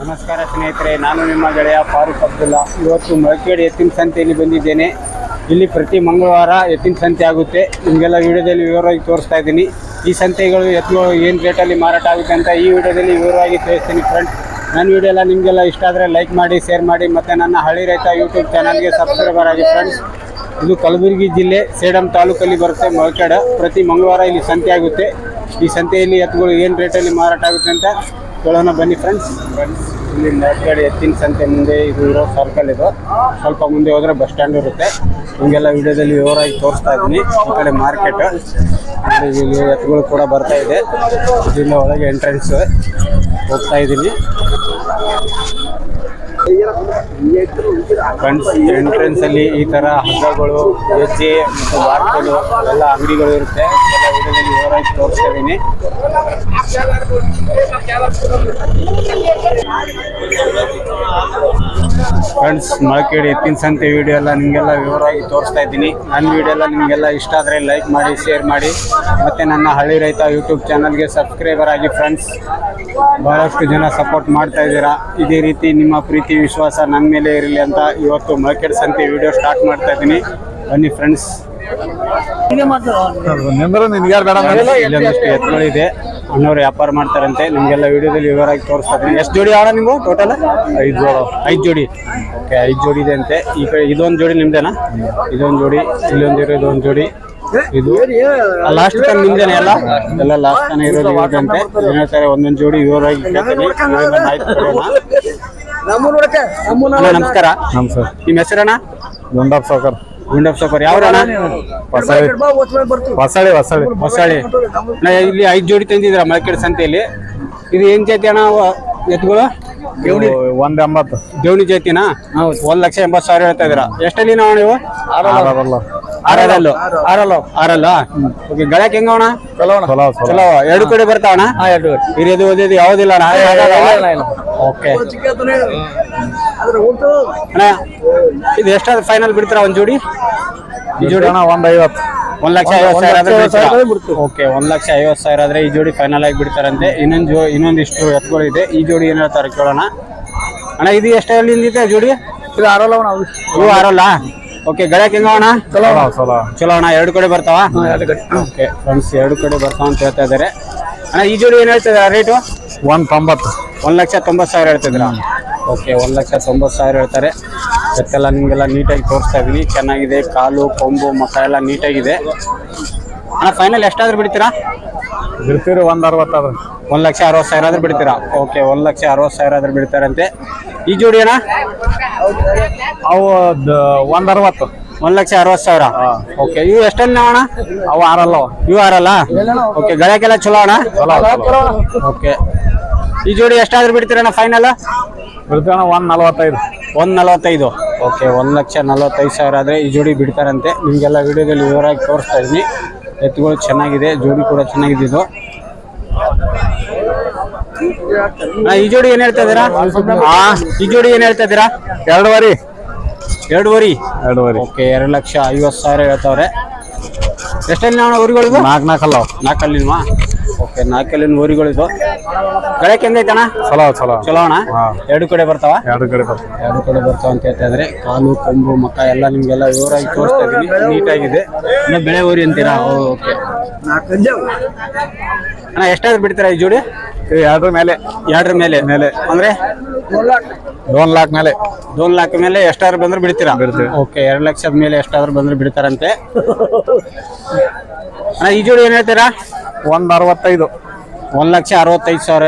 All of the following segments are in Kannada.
ನಮಸ್ಕಾರ ಸ್ನೇಹಿತರೆ, ನಾನು ನಿಮ್ಮ ಗೆಳೆಯ ಫಾರೂಕ್ ಅಬ್ದುಲ್ಲಾ. ಇವತ್ತು ಮಳಕೇಡ್ ಎತ್ತಿನ ಸಂತೆಯಲ್ಲಿ ಬಂದಿದ್ದೇನೆ. ಇಲ್ಲಿ ಪ್ರತಿ ಮಂಗಳವಾರ ಎತ್ತಿನ ಸಂತೆ ಆಗುತ್ತೆ. ನಿಮಗೆಲ್ಲ ವಿಡಿಯೋದಲ್ಲಿ ವಿವರವಾಗಿ ತೋರಿಸ್ತಾ ಇದ್ದೀನಿ. ಈ ಸಂತೆಗಳು ಎತ್ತುಗಳು ಏನು ರೇಟಲ್ಲಿ ಮಾರಾಟ ಆಗುತ್ತೆ ಅಂತ ಈ ವಿಡಿಯೋದಲ್ಲಿ ವಿವರವಾಗಿ ತೋರಿಸ್ತೀನಿ ಫ್ರೆಂಡ್ ನನ್ನ ವಿಡಿಯೋ ಎಲ್ಲ ನಿಮಗೆಲ್ಲ ಇಷ್ಟ ಆದರೆ ಲೈಕ್ ಮಾಡಿ ಶೇರ್ ಮಾಡಿ, ಮತ್ತು ನನ್ನ ಹಳ್ಳಿ ರೈತ ಯೂಟ್ಯೂಬ್ ಚಾನಲ್ಗೆ ಸಬ್ಸ್ಕ್ರೈಬರ್ ಆಗಿ ಫ್ರೆಂಡ್ಸ್ ಇದು ಕಲಬುರಗಿ ಜಿಲ್ಲೆ, ಸೇಡಂ ತಾಲೂಕಲ್ಲಿ ಬರುತ್ತೆ ಮೊಳಕೇಡ ಪ್ರತಿ ಮಂಗಳವಾರ ಇಲ್ಲಿ ಸಂತೆ ಆಗುತ್ತೆ. ಈ ಸಂತೆಯಲ್ಲಿ ಎತ್ತುಗಳು ಏನು ರೇಟಲ್ಲಿ ಮಾರಾಟ ಆಗುತ್ತೆ ಅಂತ ಕೇಳೋಣ ಬನ್ನಿ ಫ್ರೆಂಡ್ಸ್ ಫ್ರೆಂಡ್ಸ್ ಇಲ್ಲಿ ನಾಟ್ಗಡೆ ಎತ್ತಿನ ಸಂತೆ ಮುಂದೆ ಇದು ಇರೋ ಸರ್ಕಲ್ ಇದು. ಸ್ವಲ್ಪ ಮುಂದೆ ಹೋದ್ರೆ ಬಸ್ ಸ್ಟ್ಯಾಂಡ್ ಇರುತ್ತೆ. ಹಿಂಗೆಲ್ಲ ವಿಡಿಯೋದಲ್ಲಿ ವಿವರವಾಗಿ ತೋರಿಸ್ತಾ ಇದ್ದೀನಿ. ಈ ಕಡೆ ಮಾರ್ಕೆಟ್ ಇಲ್ಲಿ ಎತ್ತುಗಳು ಕೂಡ ಬರ್ತಾ ಇದೆ. ಇದರಿಂದ ಒಳಗೆ ಎಂಟ್ರೆನ್ಸ್ ಹೋಗ್ತಾ ಇದ್ದೀನಿ. ಫ್ರೆಂಡ್ಸ್ ಎಂಟ್ರೆನ್ಸ್ ಅಲ್ಲಿ ಈ ತರ ಹಗ್ಗಗಳು ಹೆಜ್ಜೆ ಮತ್ತು ಬಾರ್ಗಳು ಎಲ್ಲ ಅಂಗಡಿಗಳು ಇರುತ್ತೆ. ವಿವರವಾಗಿ ತೋರಿಸ್ತಾ ಇದ್ದೀನಿ. ಫ್ರೆಂಡ್ಸ್ ಮಾರ್ಕೆಟ್ ಎತ್ತಿನ ಸಂತೆ ವಿಡಿಯೋ ಎಲ್ಲ ನಿಮಗೆಲ್ಲ ವಿವರವಾಗಿ ತೋರಿಸ್ತಾ ಇದ್ದೀನಿ. ನನ್ನ ವಿಡಿಯೋ ಎಲ್ಲ ನಿಮಗೆಲ್ಲ ಇಷ್ಟ ಆದರೆ ಲೈಕ್ ಮಾಡಿ ಶೇರ್ ಮಾಡಿ. ಮತ್ತು ನನ್ನ ಹಳ್ಳಿ ರೈತ ಯೂಟ್ಯೂಬ್ ಚಾನಲ್ಗೆ ಸಬ್ಸ್ಕ್ರೈಬರ್ ಆಗಿ ಫ್ರೆಂಡ್ಸ್ ಬಹಳಷ್ಟು ಜನ ಸಪೋರ್ಟ್ ಮಾಡ್ತಾ ಇದ್ದೀರಾ. ಇದೇ ರೀತಿ ನಿಮ್ಮ ಪ್ರೀತಿ ವಿಶ್ವಾಸ ನನ್ನ ಮೇಲೆ ಇರಲಿ ಅಂತ ಇವತ್ತು ಮಾರ್ಕೆಟ್ ಸಂತೆ ವಿಡಿಯೋ ಸ್ಟಾರ್ಟ್ ಮಾಡ್ತಾ ಇದ್ದೀನಿ. ಬನ್ನಿ ಫ್ರೆಂಡ್ಸ್ ಇಲ್ಲೊಂದಷ್ಟು ಎತ್ತುಗಳಿದೆ ಅಣ್ಣವ್ರು ವ್ಯಾಪಾರ ಮಾಡ್ತಾರಂತೆ. ನಿಮಗೆಲ್ಲ ವಿಡಿಯೋದಲ್ಲಿ ವಿವರವಾಗಿ ತೋರಿಸ್ತಾ ಇದ್ದೀನಿ. ಎಷ್ಟು ಜೋಡಿ ಆಡ ನೀವು ಟೋಟಲ್ ಐದು ಜೋಡ. ಐದು ಜೋಡಿ. ಓಕೆ ಐದು ಜೋಡಿ ಇದೆ ಅಂತೆ. ಈ ಕಡೆ ಇದೊಂದು ಜೋಡಿ ನಿಮ್ದೇನಾ? ಇದೊಂದು ಜೋಡಿ ಇಲ್ಲೊಂದು ಇರೋ ಇದೊಂದು ಜೋಡಿ. ಇದು ಲಾಸ್ಟ್ ಟೈಮ್ ನಿಮ್ದೇನೆ ಎಲ್ಲ? ಎಲ್ಲ ಲಾಸ್ಟ್ ತನಕ ಇರೋದು ಅಂತೆ ಏನ್ ಹೇಳ್ತಾರೆ ಒಂದೊಂದು ಜೋಡಿ ವಿವರವಾಗಿ ಅಣ್ಣ ನಮಸ್ಕಾರ. ನಮ್ ಸರ್. ನಿಮ್ಮ ಹೆಸರಣ್ಣ? ಗುಂಡಪ್ಪ ಸಾವ್ಕರ್. ಗುಂಡಪ್ಪ ಸೂಪರ್ ಯಾವ್ರಣ್ಣ ಹೊಸಳಿ ಹೊಸಳಿ ಹೊಸಳಿ ಹೊಸಳಿ ನಾ ಇಲ್ಲಿ ಐದು ಜೋಡಿ ತಂದಿದ್ರ ಮಾರ್ಕೆಟ್ ಸಂತೆಯಲ್ಲಿ? ಇದು ಏನ್ ಜಾತಿ ಅಣ್ಣ ಅವ ಎತ್ತುಗಳು ಒಂದ್ ಎಂಬತ್ತು. ದೇವಣಿ ಜಾತಿನಾ? ಒಂದ್ ಲಕ್ಷ ಎಂಬತ್ತು ಸಾವಿರ ಹೇಳ್ತಾ ಇದೀರಾ ಎಷ್ಟಲ್ಲಿ ನಾವು ನೀವು ಆರಲ್ಲ. ಆರಲ್ಲು. ಆರಲ್ಲು. ಆರಲ್ಲ. ಓಕೆ ಗಳಕ್ ಅಣ್ಣ ಚಲೋ ಚಲೋ. ಚಲೋ ಎರಡು ಕಡೆ ಬರ್ತಾವಣ ಹಿರಿಯದು ಓದಿದ್ದು ಯಾವ್ದಿಲ್ಲ ಓಕೆ. ಅಣ್ಣ ಇದು ಎಷ್ಟಾದ್ರು ಫೈನಲ್ ಬಿಡ್ತಾರ ಒಂದ್ ಜೋಡಿ? ಈ ಜೋಡಿ? ಅಣ್ಣ ಒಂದ್ ಐವತ್ತು. ಒಂದ್ ಲಕ್ಷ ಐವತ್ತು ಸಾವಿರ ಆದ್ರೆ ಬಿಡ್ತೀರಾ? ಓಕೆ ಒಂದ್ ಲಕ್ಷ ಐವತ್ತು ಸಾವಿರ ಆದ್ರೆ ಈ ಜೋಡಿ ಫೈನಲ್ ಆಗಿ ಬಿಡ್ತಾರಂತೆ. ಇನ್ನೊಂದು ಜೋ ಇನ್ನೊಂದಿಷ್ಟು ಎತ್ತುಗಳು ಇದೆ. ಈ ಜೋಡಿ ಏನ್ ಹೇಳ್ತಾರೆ ಕೇಳೋಣ? ಅಣ್ಣ ಇದು ಎಷ್ಟಲ್ಲಿಂದಿದೆ ಜೋಡಿ? ಇದು ಆರಲ್ಲ ಇವು ಆರಲ್ಲ? ಓಕೆ ಗಳಕ್ ಅಣ್ಣ ಚಲೋ. ಚಲೋ ಚಲೋ. ಅಣ್ಣ ಎರಡು ಕಡೆ ಬರ್ತಾವ? ಓಕೆ ಫ್ರೆಂಡ್ಸ್ ಎರಡು ಕಡೆ ಬರ್ತಾವ ಅಂತ ಹೇಳ್ತಾ ಇದಾರೆ. ಅಣ್ಣ ಈ ಜೋಡಿ ಏನ್ ಹೇಳ್ತಿದ್ರ ರೇಟು ಒಂದ್ ತೊಂಬತ್ತು. ಒಂದ್ ಲಕ್ಷ ತೊಂಬತ್ತು ಸಾವಿರ ಹೇಳ್ತಿದ್ರ ಓಕೆ ಒಂದ್ ಲಕ್ಷ ತೊಂಬತ್ತು ಸಾವಿರ ಹೇಳ್ತಾರೆ. ಎತ್ತೆಲ್ಲ ನಿಮಗೆಲ್ಲ ನೀಟಾಗಿ ತೋರಿಸ್ತಾ ಇದೀನಿ ಚೆನ್ನಾಗಿದೆ ಕಾಲು ಕೊಂಬು ಮಕ್ಕಳೆಲ್ಲ ಎಲ್ಲ ನೀಟಾಗಿದೆ ಅಣ್ಣ ಫೈನಲ್ ಎಷ್ಟಾದ್ರೂ ಬಿಡ್ತೀರಾ? ಬಿಡ್ತೀರಿ ಒಂದ್ ಅರವತ್ತಾದ್ರೆ. ಒಂದ್ ಲಕ್ಷ ಅರವತ್ತು ಸಾವಿರ ಆದ್ರೆ ಬಿಡ್ತೀರಾ? ಓಕೆ ಒಂದ್ ಲಕ್ಷ ಅರವತ್ತು ಸಾವಿರ ಆದ್ರೆ ಬಿಡ್ತಾರಂತೆ. ಈ ಜೋಡಿ ಅಣ್ಣ? ಅವು ಒಂದ್ ಅರವತ್ತು. ಒಂದ್ ಲಕ್ಷ ಅರವತ್ತು ಸಾವಿರ? ಓಕೆ ಇವು ಎಷ್ಟಲ್ಲಿ ಅಣ್ಣ? ಅವು ಆರಲ್ಲ. ಇವು ಆರಲ್ಲ? ಓಕೆ ಗಳಕ್ಕೆಲ್ಲ ಚಲೋ ಅಣ್ಣ? ಓಕೆ ಈ ಜೋಡಿ ಎಷ್ಟಾದ್ರೂ ಬಿಡ್ತೀರಣ್ಣ ಫೈನಲ್ ಬಿಡ್ತೀವಿ ಒಂದು ನಲವತ್ತೈದು. ಒಂದ್ ನಲವತ್ತೈದು. ಓಕೆ ಒಂದ್ ಲಕ್ಷ ನಲವತ್ತೈದು ಸಾವಿರ ಆದ್ರೆ ಈ ಜೋಡಿ ಬಿಡ್ತಾರಂತೆ. ನಿಮ್ಗೆಲ್ಲ ವಿಡಿಯೋದಲ್ಲಿ ವಿವರವಾಗಿ ತೋರಿಸ್ತಾ ಇದೀನಿ ಎತ್ತುಗಳು ಚೆನ್ನಾಗಿದೆ ಜೋಡಿ ಕೂಡ ಚೆನ್ನಾಗಿದೆ ಇದು. ಈ ಜೋಡಿ ಏನ್ ಹೇಳ್ತಾ ಇದೀರಾ ಆ, ಈ ಜೋಡಿ ಏನ್ ಹೇಳ್ತಾ ಇದೀರಾ ಎರಡುವರಿ. ಎರಡುವರಿ? ಎರಡುವರಿ. ಓಕೆ ಎರಡು ಲಕ್ಷ ಐವತ್ತು ಸಾವಿರ ಹೇಳ್ತಾವ್ರೆ. ಎಷ್ಟಲ್ಲಿ ನಾವು ಊರುಗಳಿಗೂ ನಾಲ್ಕು ನಾಲ್ಕಲ್ಲ. ಅವು. ಓಕೆ ನಾಲ್ಕಲ್ಲಿನ ಊರುಗಳಿದು ಗಳಕ್ಕೆ ಹೆಂಗೈತಣ್ಣ ಚಲೋ ಚಲೋ. ಚಲೋ ಅಣ್ಣ? ಎರಡು ಕಡೆ ಬರ್ತಾವ? ಎರಡು ಕಡೆ ಬರ್ತಾವ. ಎರಡು ಕಡೆ ಬರ್ತಾವ ಅಂತ ಹೇಳ್ತಾ ಇದ್ರೆ. ಕಾಲು ಕೊಂಬು ಮಕ್ಕ ಎಲ್ಲ ನಿಮ್ಗೆಲ್ಲ ವಿವರವಾಗಿ ತೋರಿಸ್ತಾ ಇದೀನಿ ನೀಟಾಗಿದೆ. ಇನ್ನು ಬೆಳೆ ಊರಿ ಅಂತೀರಾ? ಓಕೆ. ಅಣ್ಣ ಎಷ್ಟಾದ್ರು ಬಿಡ್ತೀರಾ ಈ ಜೋಡಿ? ಎರಡರ ಮೇಲೆ? ಎರಡರ ಮೇಲೆ? ಮೇಲೆ. ಅಂದ್ರೆ? ಡೋನ್ ಲಾಕ್ ಮೇಲೆ. ಡೋನ್ ಲಾಕ್ ಮೇಲೆ ಎಷ್ಟಾದ್ರು ಬಂದ್ರೆ ಬಿಡ್ತೀರಾ. ಓಕೆ ಎರಡು ಲಕ್ಷದ ಮೇಲೆ ಎಷ್ಟಾದ್ರು ಬಂದ್ರೆ ಬಿಡ್ತಾರಂತೆ. ಅಣ್ಣ ಈ ಜೋಡಿ ಏನ್ ಹೇಳ್ತೀರಾ? ಒಂದ್ ಅರವತ್ತೈದು ಒಂದ್ ಲಕ್ಷ ಅರವತ್ತೈದು ಸಾವಿರ.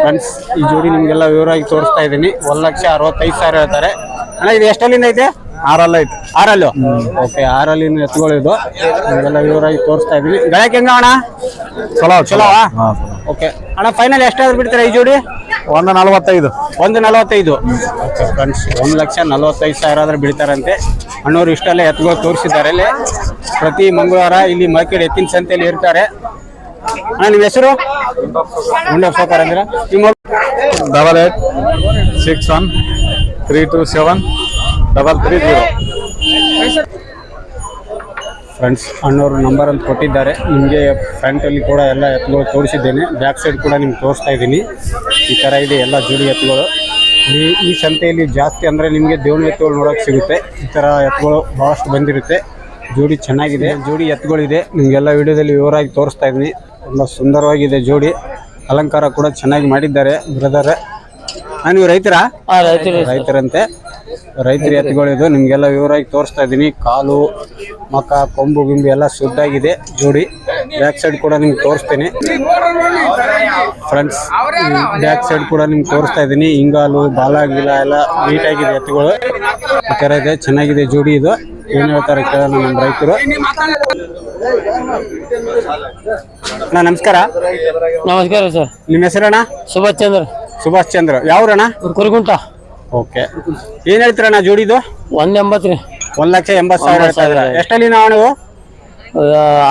ಫ್ರೆಂಡ್ಸ್ ಈ ಜೋಡಿ ನಿಮಗೆಲ್ಲ ವಿವರವಾಗಿ ತೋರಿಸ್ತಾ ಇದ್ದೀನಿ. ಒಂದು ಲಕ್ಷ ಅರವತ್ತೈದು ಸಾವಿರ ಹೇಳ್ತಾರೆ. ಅಣ್ಣ ಇದು ಎಷ್ಟಲ್ಲಿಂದ ಐತೆ? ಆರಲ್ಲ ಐತೆ. ಆರಲ್ಲು? ಓಕೆ ಆರಲ್ಲಿನ ಎತ್ತುಗಳಿದು ನಿಮಗೆಲ್ಲ ವಿವರವಾಗಿ ತೋರಿಸ್ತಾ ಇದ್ದೀನಿ. ಗಳಕ್ಕೆ ಹೆಂಗ ಅಣ್ಣ? ಚಲೋ ಚಲೋವಾ? ಚಲೋ. ಓಕೆ ಅಣ್ಣ ಫೈನಲ್ ಎಷ್ಟಾದ್ರು ಬಿಡ್ತಾರೆ ಈ ಜೋಡಿ? ಒಂದು ನಲವತ್ತೈದು. ಒಂದು ನಲವತ್ತೈದು. ಓಕೆ ಫ್ರೆಂಡ್ಸ್ ಒಂದು ಲಕ್ಷ ನಲವತ್ತೈದು ಸಾವಿರ ಆದ್ರೆ ಬಿಡ್ತಾರಂತೆ. ಅಣ್ಣವ್ರು ಇಷ್ಟೆಲ್ಲ ಎತ್ತುಗಳು ತೋರಿಸಿದ್ದಾರೆ. ಇಲ್ಲಿ ಪ್ರತಿ ಮಂಗಳವಾರ ಇಲ್ಲಿ ಮಾರ್ಕೆಟ್ ಎತ್ತಿನ ಸಂತೆಯಲ್ಲಿ ಇರ್ತಾರೆ. ಅಣ್ಣ ನಿಮ್ಮ ಹೆಸರು? ಗುಂಡಪ್ಪ ಅಂದ್ರೆ ಅಂದಿರ? ನಿಮ್ಮ double eight six one three two seven double three zero friends ಅಣ್ಣವರು ನಂಬರ್ ಅಂತ ಕೊಟ್ಟಿದ್ದಾರೆ. ನಿಮಗೆ ಫ್ರಂಟಲ್ಲಿ ಕೂಡ ಎಲ್ಲ ಎತ್ತುಗಳು ತೋರಿಸಿದ್ದೇನೆ. ಬ್ಯಾಕ್ ಸೈಡ್ ಕೂಡ ನಿಮ್ಗೆ ತೋರಿಸ್ತಾ ಇದ್ದೀನಿ. ಈ ಥರ ಇದೆ ಎಲ್ಲ ಜೋಡಿ ಎತ್ತುಗಳು. ಈ ಈ ಸಂತೆಯಲ್ಲಿ ಜಾಸ್ತಿ ಅಂದರೆ ನಿಮಗೆ ದೇವನ ಎತ್ತುಗಳು ನೋಡೋಕೆ ಸಿಗುತ್ತೆ. ಈ ಥರ ಎತ್ತುಗಳು ಭಾಳಷ್ಟು ಬಂದಿರುತ್ತೆ. ಜೋಡಿ ಚೆನ್ನಾಗಿದೆ. ಜೋಡಿ ಎತ್ತುಗಳಿದೆ. ನಿಮಗೆಲ್ಲ ವಿಡಿಯೋದಲ್ಲಿ ವಿವರವಾಗಿ ತೋರಿಸ್ತಾ ಇದ್ದೀನಿ. ತುಂಬ ಸುಂದರವಾಗಿದೆ ಜೋಡಿ. ಅಲಂಕಾರ ಕೂಡ ಚೆನ್ನಾಗಿ ಮಾಡಿದ್ದಾರೆ ಬ್ರದರ್. ನೀವು ರೈತರ? ರೈತರಂತೆ. ರೈತರ ಎತ್ತುಗಳಿದು ನಿಮಗೆಲ್ಲ ವಿವರವಾಗಿ ತೋರಿಸ್ತಾ ಇದ್ದೀನಿ. ಕಾಲು ಮಕ ಕೊಂಬು ಗಿಂಬು ಎಲ್ಲ ಶುದ್ಧಾಗಿದೆ ಜೋಡಿ. ಬ್ಯಾಕ್ ಸೈಡ್ ಕೂಡ ನಿಮ್ಗೆ ತೋರಿಸ್ತೀನಿ. ಫ್ರೆಂಡ್ಸ್ ಬ್ಯಾಕ್ ಸೈಡ್ ಕೂಡ ನಿಮ್ಗೆ ತೋರಿಸ್ತಾ ಇದ್ದೀನಿ. ಹಿಂಗಾಲು ಬಾಲ ಗಿಲ ಎಲ್ಲ ನೀಟಾಗಿದೆ ಎತ್ತುಗಳು. ಆ ಥರ ಇದೆ. ಚೆನ್ನಾಗಿದೆ ಜೋಡಿ ಇದು. ಏನು ಹೇಳ್ತಾರೆ ಕೇಳೋಣ ನಮ್ಮ ರೈತರು. ಅಣ್ಣ ನಮಸ್ಕಾರ. ನಮಸ್ಕಾರ ಸರ್. ನಿಮ್ಮ ಹೆಸರಣ್ಣ ಸುಭಾಷ್ ಚಂದ್ರ. ಸುಭಾಷ್ ಚಂದ್ರ. ಯಾವ್ರಣ್ಣ ಕುರಿಗುಂಟ ಓಕೆ. ಏನು ಹೇಳ್ತೀರಣ್ಣ ಜೋಡಿದು? ಒಂದ್ ಎಂಬತ್ತು ರೀ. ಒಂದ್ ಲಕ್ಷ ಎಂಬತ್ತು ಸಾವಿರ ಹೇಳ್ತಾ ಇದ್ರ ಎಷ್ಟಲ್ಲಿ ನಾವು ನೀವು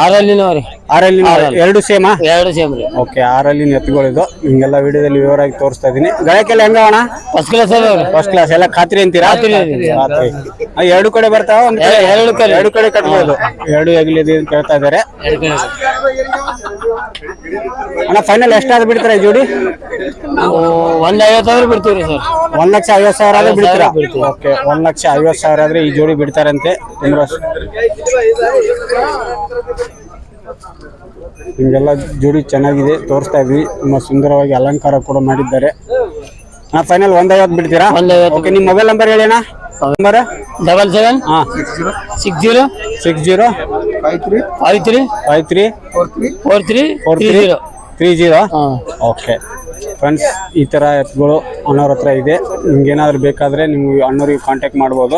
ಆರಲ್ಲಿ ರೀ. ಆರಲ್ಲಿ. ಎರಡು ಸೇಮಾ ಎರಡು ಸೇಮ್ ರೀ. ಓಕೆ ಆರಲ್ಲಿ ಎತ್ತುಗಳಿದು ನಿಮ್ಗೆಲ್ಲ ವಿಡಿಯೋದಲ್ಲಿ ವಿವರವಾಗಿ ತೋರಿಸ್ತಾ ಇದೀನಿ. ಗಳಕ್ಕೆಲ್ಲ ಹೆಂಗ ಅಣ್ಣ? ಫಸ್ಟ್ ಕ್ಲಾಸ್ ಫಸ್ಟ್ ಕ್ಲಾಸ್ ಎಲ್ಲ ಖಾತ್ರಿ ಅಂತೀರಾ? ಖಾತ್ರಿ ಆ, ಎರಡು ಕಡೆ ಬರ್ತಾವ? ಒಂದ್ ಕಡೆ? ಎರಡು ಕಡೆ. ಎರಡು ಕಡೆ ಕಟ್ಬೋದು. ಎರಡು ಎಗ್ಲಿದೆ ಅಂತ ಕೇಳ್ತಾ ಇದಾರೆ. ಅಣ್ಣ ಫೈನಲ್ ಎಷ್ಟಾದ್ರು ಬಿಡ್ತಾರೆ ಈ ಜೋಡಿ? ಒಂದ್ ಐವತ್ತಾದ್ರೂ ಬಿಡ್ತೀವಿ ಸರ್. ಒಂದ್ ಲಕ್ಷ ಐವತ್ತು ಸಾವಿರ ಆದ್ರೆ ಬಿಡ್ತೀರಾ? ಓಕೆ ಒಂದ್ ಲಕ್ಷ ಐವತ್ತು ಸಾವಿರ ಆದ್ರೆ ಈ ಜೋಡಿ ಬಿಡ್ತಾರಂತೆ. ತುಂಬಾ ನಿಮ್ಗೆಲ್ಲ ಜೋಡಿ ಚೆನ್ನಾಗಿದೆ ತೋರಿಸ್ತಾ ಇದ್ವಿ. ತುಂಬಾ ಸುಂದರವಾಗಿ ಅಲಂಕಾರ ಕೂಡ ಮಾಡಿದ್ದಾರೆ. ನಾ ಫೈನಲ್ ಒಂದ್ ಐವತ್ತು ಬಿಡ್ತೀರಾ. ಓಕೆ ನಿಮ್ಮ ಮೊಬೈಲ್ ನಂಬರ್ ಹೇಳಿ ಅಣ್ಣ. ನಂಬರ್ ಡಬಲ್ ಸೆವೆನ್ ಹಾಂ. Six zero six zero five three five three four three four three three zero three zero ಹಾಂ. ಓಕೆ ಫ್ರೆಂಡ್ಸ್ ಈ ಥರ ಎತ್ಗಳು ಅಣ್ಣವ್ರ ಹತ್ರ ಇದೆ. ನಿಮ್ಗೆ ಏನಾದರೂ ಬೇಕಾದರೆ ನೀವು ಅಣ್ಣವ್ರಿಗೆ ಕಾಂಟ್ಯಾಕ್ಟ್ ಮಾಡ್ಬೋದು.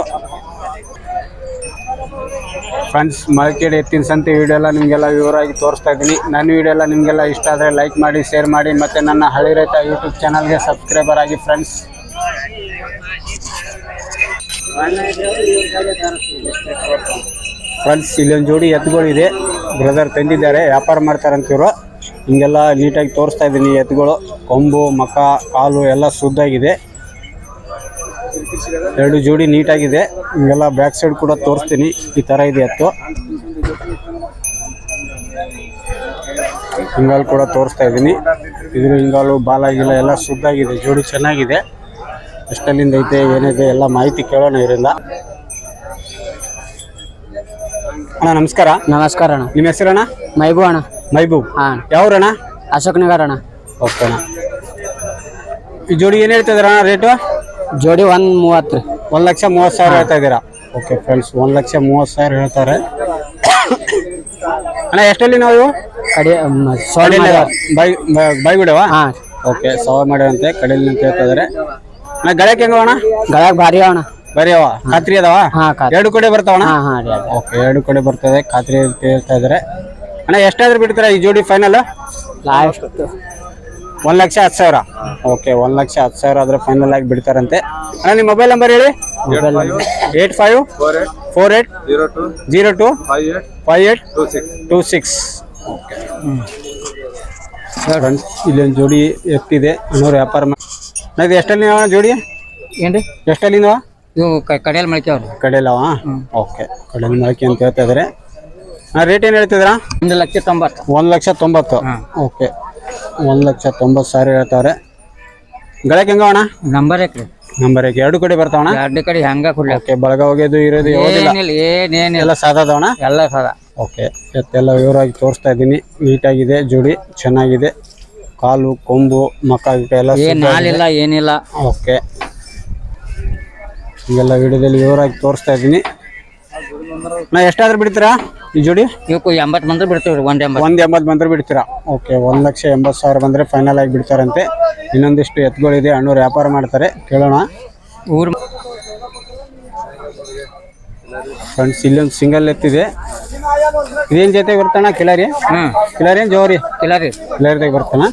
ಫ್ರೆಂಡ್ಸ್ ಮಾರ್ಕೆಟ್ ಎತ್ತಿನ ಸಂತೆ ವಿಡಿಯೋ ಎಲ್ಲ ನಿಮಗೆಲ್ಲ ವಿವರವಾಗಿ ತೋರಿಸ್ತಾ ಇದ್ದೀನಿ. ನನ್ನ ವಿಡಿಯೋ ಎಲ್ಲ ನಿಮಗೆಲ್ಲ ಇಷ್ಟ ಆದರೆ ಲೈಕ್ ಮಾಡಿ ಶೇರ್ ಮಾಡಿ, ಮತ್ತು ನನ್ನ ಹಳಿ ರೈತ ಯೂಟ್ಯೂಬ್ ಚಾನಲ್ಗೆ ಸಬ್ಸ್ಕ್ರೈಬರ್ ಆಗಿ ಫ್ರೆಂಡ್ಸ್ ಫ್ರೆಂಡ್ಸ್ ಇಲ್ಲೊಂದು ಜೋಡಿ ಎತ್ತುಗಳಿದೆ ಬ್ರದರ್ ತಂದಿದ್ದಾರೆ, ವ್ಯಾಪಾರ ಮಾಡ್ತಾರೆ ಇವರು. ಹಿಂಗೆಲ್ಲ ನೀಟಾಗಿ ತೋರಿಸ್ತಾ ಇದ್ದೀನಿ ಎತ್ತುಗಳು ಕೊಂಬು, ಮಕ, ಕಾಲು ಎಲ್ಲ ಶುದ್ಧಾಗಿದೆ. ಎರಡು ಜೋಡಿ ನೀಟಾಗಿದೆ. ಹಿಂಗೆಲ್ಲ ಬ್ಯಾಕ್ ಸೈಡ್ ಕೂಡ ತೋರಿಸ್ತೀನಿ. ಈ ಥರ ಇದೆ ಎತ್ತು. ಹಿಂಗಾಲು ಕೂಡ ತೋರಿಸ್ತಾ ಇದ್ದೀನಿ. ಇದ್ರ ಹಿಂಗಾಲು ಬಾಲಾಗಿಲ್ಲ ಗೀಲ ಎಲ್ಲ ಶುದ್ಧಾಗಿದೆ. ಜೋಡಿ ಚೆನ್ನಾಗಿದೆ. ಎಷ್ಟಲ್ಲಿಂದ ಐತೆ ಏನಿದೆ ಎಲ್ಲ ಮಾಹಿತಿ ಕೇಳೋಣ ಇದರಿಂದ. ಅಣ್ಣ ನಮಸ್ಕಾರ. ನಮಸ್ಕಾರ ಅಣ್ಣ. ನಿಮ್ಮ ಹೆಸರಣ್ಣ? ಮೈಬೂ ಅಣ್ಣ. ಮೈಬೂ. ಹಾಂ. ಯಾವ್ರಣ್ಣ? ಅಶೋಕ್ ನಗರ್ ಅಣ್ಣ. ಓಕೆ ಅಣ್ಣ. ಈ ಜೋಡಿ ಏನು ಹೇಳ್ತಿದ್ರಣ್ಣ ರೇಟು? ಜೋಡಿ ಒಂದ್ ಮೂವತ್ತು ರೀ. ಒಂದು ಲಕ್ಷ ಮೂವತ್ತು ಸಾವಿರ ಹೇಳ್ತಾ ಇದ್ದೀರಾ? ಓಕೆ ಫ್ರೆಂಡ್ಸ್ ಒಂದ್ ಲಕ್ಷ ಮೂವತ್ತು ಸಾವಿರ ಹೇಳ್ತಾರೆ. ಅಣ್ಣ ಎಷ್ಟಲ್ಲಿ ನಾವು? ಇವು? ಕಡೆ ಬೈ ಬೈ ಬಿಡವಾ ಹಾಂ. ಓಕೆ ಸವಾಲ್ ಮಾಡ್ಯಾರಂತೆ ಕಡೆಯಲ್ಲಿ ಅಂತ ಹೇಳ್ತಾ ಇದಾರೆ. ಅಣ್ಣ ಗಳಕ್ಕೆ ಹೆಂಗ ಅಣ್ಣ? ಗಳಕ್ಕೆ ಭಾರಿ ಅಣ್ಣ. ಬರೀ ಅವ? ಖಾತ್ರಿ ಅದಾವ? ಎರಡು ಕಡೆ ಅದು. ಓಕೆ ಎರಡು ಕಡೆ ಬರ್ತದೆ ಖಾತ್ರಿ ಅಂತ ಹೇಳ್ತಾ ಇದಾರೆ. ಅಣ್ಣ ಎಷ್ಟಾದ್ರೂ ಬಿಡ್ತೀರಾ ಈ ಜೋಡಿ ಫೈನಲ್ ಲಾಸ್ಟ್ ಒಂದು ಲಕ್ಷ ಹತ್ತು ಸಾವಿರ. ಓಕೆ ಒಂದು ಲಕ್ಷ ಹತ್ತು ಸಾವಿರ ಆದ್ರೆ ಫೈನಲ್ ಆಗಿ ಬಿಡ್ತಾರಂತೆ. ಅಣ್ಣ ನಿಮ್ಮ ಮೊಬೈಲ್ ನಂಬರ್ ಹೇಳಿ? Eight five four eight zero two five eight two six friends ಇಲ್ಲೊಂದು ಜೋಡಿ ಎತ್ತಿದೆ ಅನ್ನೋರು ವ್ಯಾಪಾರ ಇದು ಎಷ್ಟಲ್ಲಿ ನೀವು ಜೋಡಿ? ಏನ್ರಿ? ಎಷ್ಟಲ್ಲಿ ಇವು ಕಡೆಯಲ್ಲಿ ಅವ್ರಿ. ಕಡೆಯಲ್ಲವ ಓಕೆ ಕಡೆಯಲ್ಲಿ ಮೊಳಕೆ ಅಂತ ಹೇಳ್ತಾ ಇದಾರೆ. ರೇಟ್ ಏನು ಹೇಳ್ತಿದ್ರ ಒಂದು ಲಕ್ಷ ತೊಂಬತ್ತು. ಒಂದು ಲಕ್ಷ ತೊಂಬತ್ತು. ಓಕೆ ಒಂದು ಲಕ್ಷ ತೊಂಬತ್ತು ಸಾವಿರ ಹೇಳ್ತಾವ್ರೆ. ಗಳಕ್ಕೆ ಹೆಂಗ ಅಣ್ಣ? ನಂಬರ್ ಐತ್ರಿ. ನಂಬರ್ ಎರಡು ಕಡೆ ಬರ್ತಾವಣ ಎರಡು ಕಡೆ ಹಂಗ ಕೊಡ್ಲಿ. ಓಕೆ ಬಳಗ ಹೋಗೋದು ಇರೋದು ಯಾವುದಿಲ್ಲ ಏನಿಲ್ಲ ಏನೇನಿಲ್ಲ ಎಲ್ಲ ಸಾಧಾದವಣ ಎಲ್ಲ ಸದಾ. ಓಕೆ ಎತ್ತೆಲ್ಲ ವಿವರವಾಗಿ ತೋರಿಸ್ತಾ ಇದ್ದೀನಿ. ನೀಟಾಗಿದೆ ಜೋಡಿ ಚೆನ್ನಾಗಿದೆ. ಕಾಲು ಕೊಂಬು ಮಕ್ಕ ಎಲ್ಲ ನಾಲಿಲ್ಲ ಏನಿಲ್ಲ. ಓಕೆ. ಈಗೆಲ್ಲ ವಿಡಿಯೋದಲ್ಲಿ ವಿವರವಾಗಿ ತೋರಿಸ್ತಾ ಇದ್ದೀನಿ. ನಾ ಎಷ್ಟಾದ್ರೂ ಬಿಡ್ತೀರಾ? ಈ ಜೋಡಿ? ಇವಕ್ಕೂ ಎಂಬತ್ತು ಮಂದಿ ಬಿಡ್ತೀವಿ ಒಂದ್ ಎಂಬತ್ತು. ಒಂದು ಎಂಬತ್ತು ಬಂದ್ರೆ ಬಿಡ್ತೀರಾ? ಓಕೆ ಒಂದು ಲಕ್ಷ ಎಂಬತ್ತು ಸಾವಿರ ಬಂದರೆ ಫೈನಲ್ ಆಗಿ ಬಿಡ್ತಾರಂತೆ. ಇನ್ನೊಂದಿಷ್ಟು ಎತ್ತುಗಳಿದೆ ಅಣ್ಣವ್ರು ವ್ಯಾಪಾರ ಮಾಡ್ತಾರೆ ಕೇಳೋಣ. ಊರ್ ಫ್ರೆಂಡ್ಸ್ ಇಲ್ಲೊಂದು ಸಿಂಗಲ್ ಎತ್ತಿದೆ. ಇದೇನು ಜೊತೆ ಬರ್ತಾನ ಕಿಲಾರಿ? ಹ್ಮ್. ಕಿಲಾರಿ ಏನು ಜೋರಿ ಕಿಲಾರಿ. ಕಿಲಾರಿದಾಗ ಬರ್ತಾನ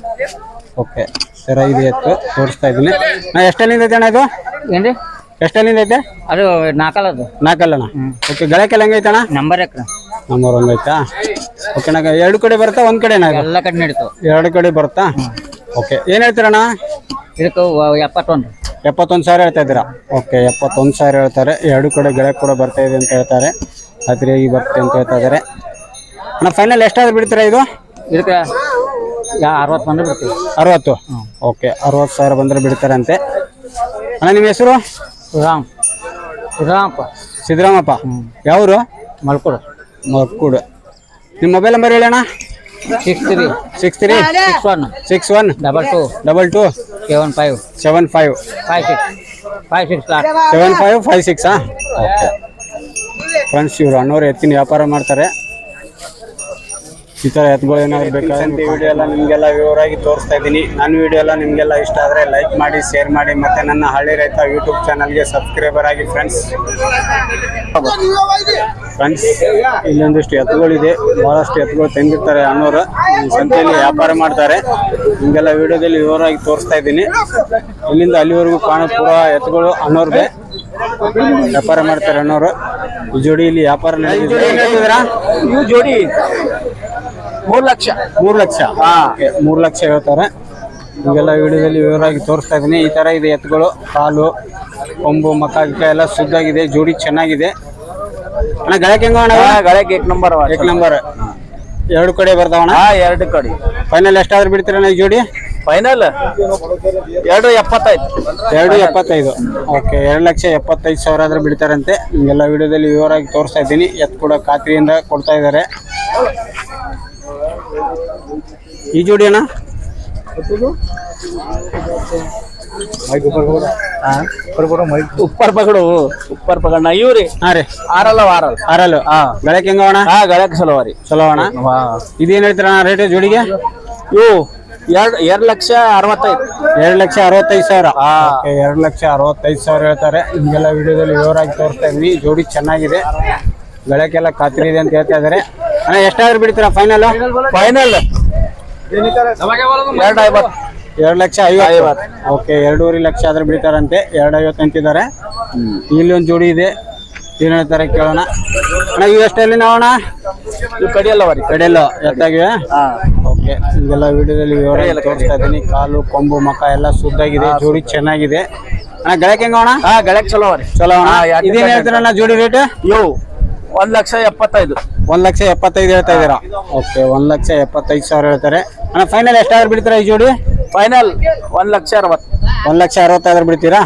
ಓಕೆ ಸರ ಇದೆ ಎತ್ತು ತೋರಿಸ್ತಾ ಇದ್ದೀನಿ. ನಾ ಎಷ್ಟಲ್ಲಿಂದ ಐತೆ ಅಣ್ಣ ಇದು? ಏನ್ರಿ? ಎಷ್ಟಲ್ಲಿಂದ ಐತೆ? ಅದು ನಾಲ್ಕಲ್ಲದು ನಾಲ್ಕಲ್ಲಣ್ಣ ಓಕೆ ಗಳಕ್ಕೆಲ್ಲ ಹೆಂಗೈತಣ್ಣ? ನಂಬರ್ ಯಾಕ್ರಿ ನಂಬರ್ ಒಂದು ಐತಾ ಓಕೆ ನಾಗ ಎರಡು ಕಡೆ ಬರ್ತಾ ಒಂದು ಕಡೆನಾ ಇದು ಎಲ್ಲ ಕಡೆ ನಡೀತಾವ ಎರಡು ಕಡೆ ಬರ್ತಾ? ಓಕೆ ಏನು ಹೇಳ್ತೀರಣ್ಣ? ಇದಕ್ಕೆ ಎಪ್ಪತ್ತೊಂದು. ಎಪ್ಪತ್ತೊಂದು ಸಾವಿರ ಹೇಳ್ತಾ ಇದ್ದೀರಾ? ಓಕೆ ಎಪ್ಪತ್ತೊಂದು ಸಾವಿರ ಹೇಳ್ತಾರೆ. ಎರಡು ಕಡೆ ಗೆಳೆ ಕೂಡ ಬರ್ತಾ ಇದೆ ಅಂತ ಹೇಳ್ತಾರೆ. ಖಾತ್ರಿಯಾಗಿ ಬರುತ್ತೆ ಅಂತ ಹೇಳ್ತಾ ಇದ್ದಾರೆ. ಅಣ್ಣ ಫೈನಲ್ ಎಷ್ಟಾದ್ರೂ ಬಿಡ್ತೀರಾ ಇದು? ಇದಕ್ಕೆ ಯಾ ಅರವತ್ತು ಬಂದ್ರೆ ಬಿಡ್ತೀವಿ. ಅರವತ್ತು? ಓಕೆ ಅರವತ್ತು ಸಾವಿರ ಬಂದರೆ ಬಿಡ್ತಾರಂತೆ. ಅಣ್ಣ ನಿಮ್ಮ ಹೆಸರು? ರಾಮ್. ರಾಮಪ್ಪ. ಸಿದ್ದರಾಮಪ್ಪ. ಯಾವರು? ಮಲ್ಕೊಡು. ಮಕ್ಕೂಡು ನಿಮ್ಮ ಮೊಬೈಲ್ ನಂಬರ್ ಹೇಳೋಣ six three six three six one six one double two double two seven five seven five five six five six seven five five ಸಿಕ್ಸಾ okay friends ಇವರು ಅಣ್ಣವ್ರು ಎತ್ತಿನ ವ್ಯಾಪಾರ ಮಾಡ್ತಾರೆ. ಈ ಥರ ಎತ್ತುಗಳು ಏನಾದ್ರು ಬೇಕಾದ್ರೆ ವಿಡಿಯೋ ಎಲ್ಲ ನಿಮಗೆಲ್ಲ ವಿವರವಾಗಿ ತೋರಿಸ್ತಾ ಇದ್ದೀನಿ. ನನ್ನ ವಿಡಿಯೋ ಎಲ್ಲ ನಿಮಗೆಲ್ಲ ಇಷ್ಟ ಆದರೆ ಲೈಕ್ ಮಾಡಿ ಶೇರ್ ಮಾಡಿ ಮತ್ತು ನನ್ನ ಹಳ್ಳಿ ರೈತ ಯೂಟ್ಯೂಬ್ ಚಾನಲ್ಗೆ ಸಬ್ಸ್ಕ್ರೈಬರ್ ಆಗಿ ಫ್ರೆಂಡ್ಸ್ ಫ್ರೆಂಡ್ಸ್ ಇಲ್ಲೊಂದಿಷ್ಟು ಎತ್ತುಗಳಿದೆ ಭಾಳಷ್ಟು ಎತ್ತುಗಳು ತಂದಿರ್ತಾರೆ ಅಣ್ಣವರು ಈ ಸಂತೆಯಲ್ಲಿ ವ್ಯಾಪಾರ ಮಾಡ್ತಾರೆ. ನಿಮಗೆಲ್ಲ ವಿಡಿಯೋದಲ್ಲಿ ವಿವರವಾಗಿ ತೋರಿಸ್ತಾ ಇದ್ದೀನಿ. ಇಲ್ಲಿಂದ ಅಲ್ಲಿವರೆಗೂ ಕಾಣೋ ಪೂರ ಎತ್ತುಗಳು ಅಣ್ಣವ್ರಿಗೆ ವ್ಯಾಪಾರ ಮಾಡ್ತಾರೆ ಅನ್ನೋರು. ಈ ಜೋಡಿ ಇಲ್ಲಿ ವ್ಯಾಪಾರ ನಡೆದಿದೆ. ಇವು ಜೋಡಿ. ಮೂರು ಲಕ್ಷ. ಮೂರು ಲಕ್ಷ? ಮೂರು ಲಕ್ಷ ಹೇಳ್ತಾರೆ. ಈಗೆಲ್ಲ ವಿಡಿಯೋದಲ್ಲಿ ವಿವರವಾಗಿ ತೋರಿಸ್ತಾ ಇದ್ದೀನಿ. ಈ ಥರ ಇದೆ ಎತ್ತುಗಳು. ಕಾಲು ಕೊಂಬು ಮಕ್ಕ ಗಿಕ್ಕ ಎಲ್ಲ ಶುದ್ಧಾಗಿದೆ ಜೋಡಿ ಚೆನ್ನಾಗಿದೆ. ಅಣ್ಣ ಗಳಕ್ಕೆ ಹೆಂಗ ಗಳಕ್ಕೆ ಏಕ್ ನಂಬರ್ ಏಕ್ ನಂಬರ್ ಎರಡು ಕಡೆ ಬರ್ತಾವಣ್ಣ ಹಾ ಎರಡು ಕಡೆ. ಫೈನಲ್ ಎಷ್ಟಾದ್ರೂ ಬಿಡ್ತೀರಣ್ಣ ಈ ಜೋಡಿ? ಫೈನಲ್ ಎರಡು ಎಪ್ಪತ್ತೈದು. ಎರಡು ಎಪ್ಪತ್ತೈದು. ಓಕೆ ಎರಡು ಲಕ್ಷ ಎಪ್ಪತ್ತೈದು ಸಾವಿರ ಆದ್ರೆ ಬಿಡ್ತಾರಂತೆ. ನಿಮಗೆಲ್ಲ ವಿಡಿಯೋದಲ್ಲಿ ವಿವರವಾಗಿ ತೋರಿಸ್ತಾ ಇದ್ದೀನಿ. ಎತ್ತು ಕೂಡ ಖಾತ್ರಿಯಿಂದ ಕೊಡ್ತಾ ಇದ್ದಾರೆ. ಈ ಜೋಡಿ ಅಣ್ಣ? ಉಪ್ಪರ್ ಪಗಡು. ಉಪ್ಪರ್ ಪಗಡ ಇವ್ರಿ. ಹಾಂ ರೀ. ಆರಲ್ಲ ವಾರಲ್ಲ ಆರಲ್ಲು ಗಳಕ್ ಹೆಂಗ ಅಣ್ಣ? ಹಾ ಗಳಕ್ಕೆ ಸಲವಾರಿ ಚಲೋ ಅಣ್ಣ. ಇದೇನು ಹೇಳ್ತೀರ ಅಣ್ಣ ರೇಟ್ ಜೋಡಿಗೆ? ಇವು ಎರಡು ಎರಡು ಲಕ್ಷ ಅರವತ್ತೈದು. ಎರಡು ಲಕ್ಷ ಅರವತ್ತೈದು ಸಾವಿರ. ಎರಡು ಲಕ್ಷ ಅರವತ್ತೈದು ಸಾವಿರ ಹೇಳ್ತಾರೆ. ನಿಮಗೆಲ್ಲ ವಿಡಿಯೋದಲ್ಲಿ ವಿವರವಾಗಿ ತೋರಿಸ್ತಾ ಇದ್ವಿ ಜೋಡಿ ಚೆನ್ನಾಗಿದೆ. ಗಳಕ್ಕೆಲ್ಲ ಖಾತ್ರಿ ಇದೆ ಅಂತ ಹೇಳ್ತಾ ಇದ್ದಾರೆ. ಅಣ್ಣ ಎಷ್ಟಾದ್ರೂ ಬಿಡ್ತೀರಾ ಫೈನಲ್ ಫೈನಲ್ ಎರಡು ಐವತ್ತು. ಎರಡು ಲಕ್ಷ ಐವತ್ತು ಓಕೆ ಎರಡೂವರೆ ಲಕ್ಷ ಆದ್ರೆ ಬಿಡ್ತಾರಂತೆ. ಎರಡು ಐವತ್ತು ಅಂತಿದ್ದಾರೆ. ಇಲ್ಲಿ ಒಂದು ಜೋಡಿ ಇದೆ. ಏನ್ ಹೇಳ್ತಾರೆ ಕೇಳೋಣ. ಅಣ್ಣ ಇವು ಎಷ್ಟಲ್ಲಿ ನಾವಣ್ಣ ಇವು ಕಡಿಯಲ್ಲ ವರಿ ಕಡಿಯಲ್ಲ ಎತ್ತಾಗಿವೆ ಹಾ. ಓಕೆ ಇದೆಲ್ಲ ವಿಡಿಯೋದಲ್ಲಿ ವಿವರ ತೋರಿಸ್ತಾ ಇದ್ದೀನಿ. ಕಾಲು ಕೊಂಬು ಮಕ ಎಲ್ಲ ಶುದ್ಧಾಗಿದೆ. ಜೋಡಿ ಚೆನ್ನಾಗಿದೆ. ಅಣ್ಣ ಗಳಕ್ಕೆ ಹೆಂಗ ಅಣ್ಣ ಹಾ ಗಳಕ್ಕೆ ಚಲೋ ರೀ ಚಲೋ ಅಣ್ಣ ಇದೇನು ಹೇಳ್ತೀರಣ್ಣ ಜೋಡಿ ರೇಟ್? ಇವು ಒಂದ್ ಲಕ್ಷ ಎಪ್ಪತ್ತೈದು. ಒಂದ್ ಲಕ್ಷ ಎಪ್ಪತ್ತೈದು ಹೇಳ್ತಾ ಇದೀರಾ ಓಕೆ ಒಂದ್ ಲಕ್ಷ ಎಪ್ಪತ್ತೈದು ಸಾವಿರ ಹೇಳ್ತಾರೆ. ಅಣ್ಣ ಫೈನಲ್ ಎಷ್ಟಾದ್ರೂ ಬಿಡ್ತೀರಾ ಈ ಜೋಡಿ? ಫೈನಲ್ ಒಂದ್ ಲಕ್ಷ ಅರವತ್ತು. ಒಂದ್ ಲಕ್ಷ ಅರವತ್ತಾದ್ರೂ ಬಿಡ್ತೀರಾ?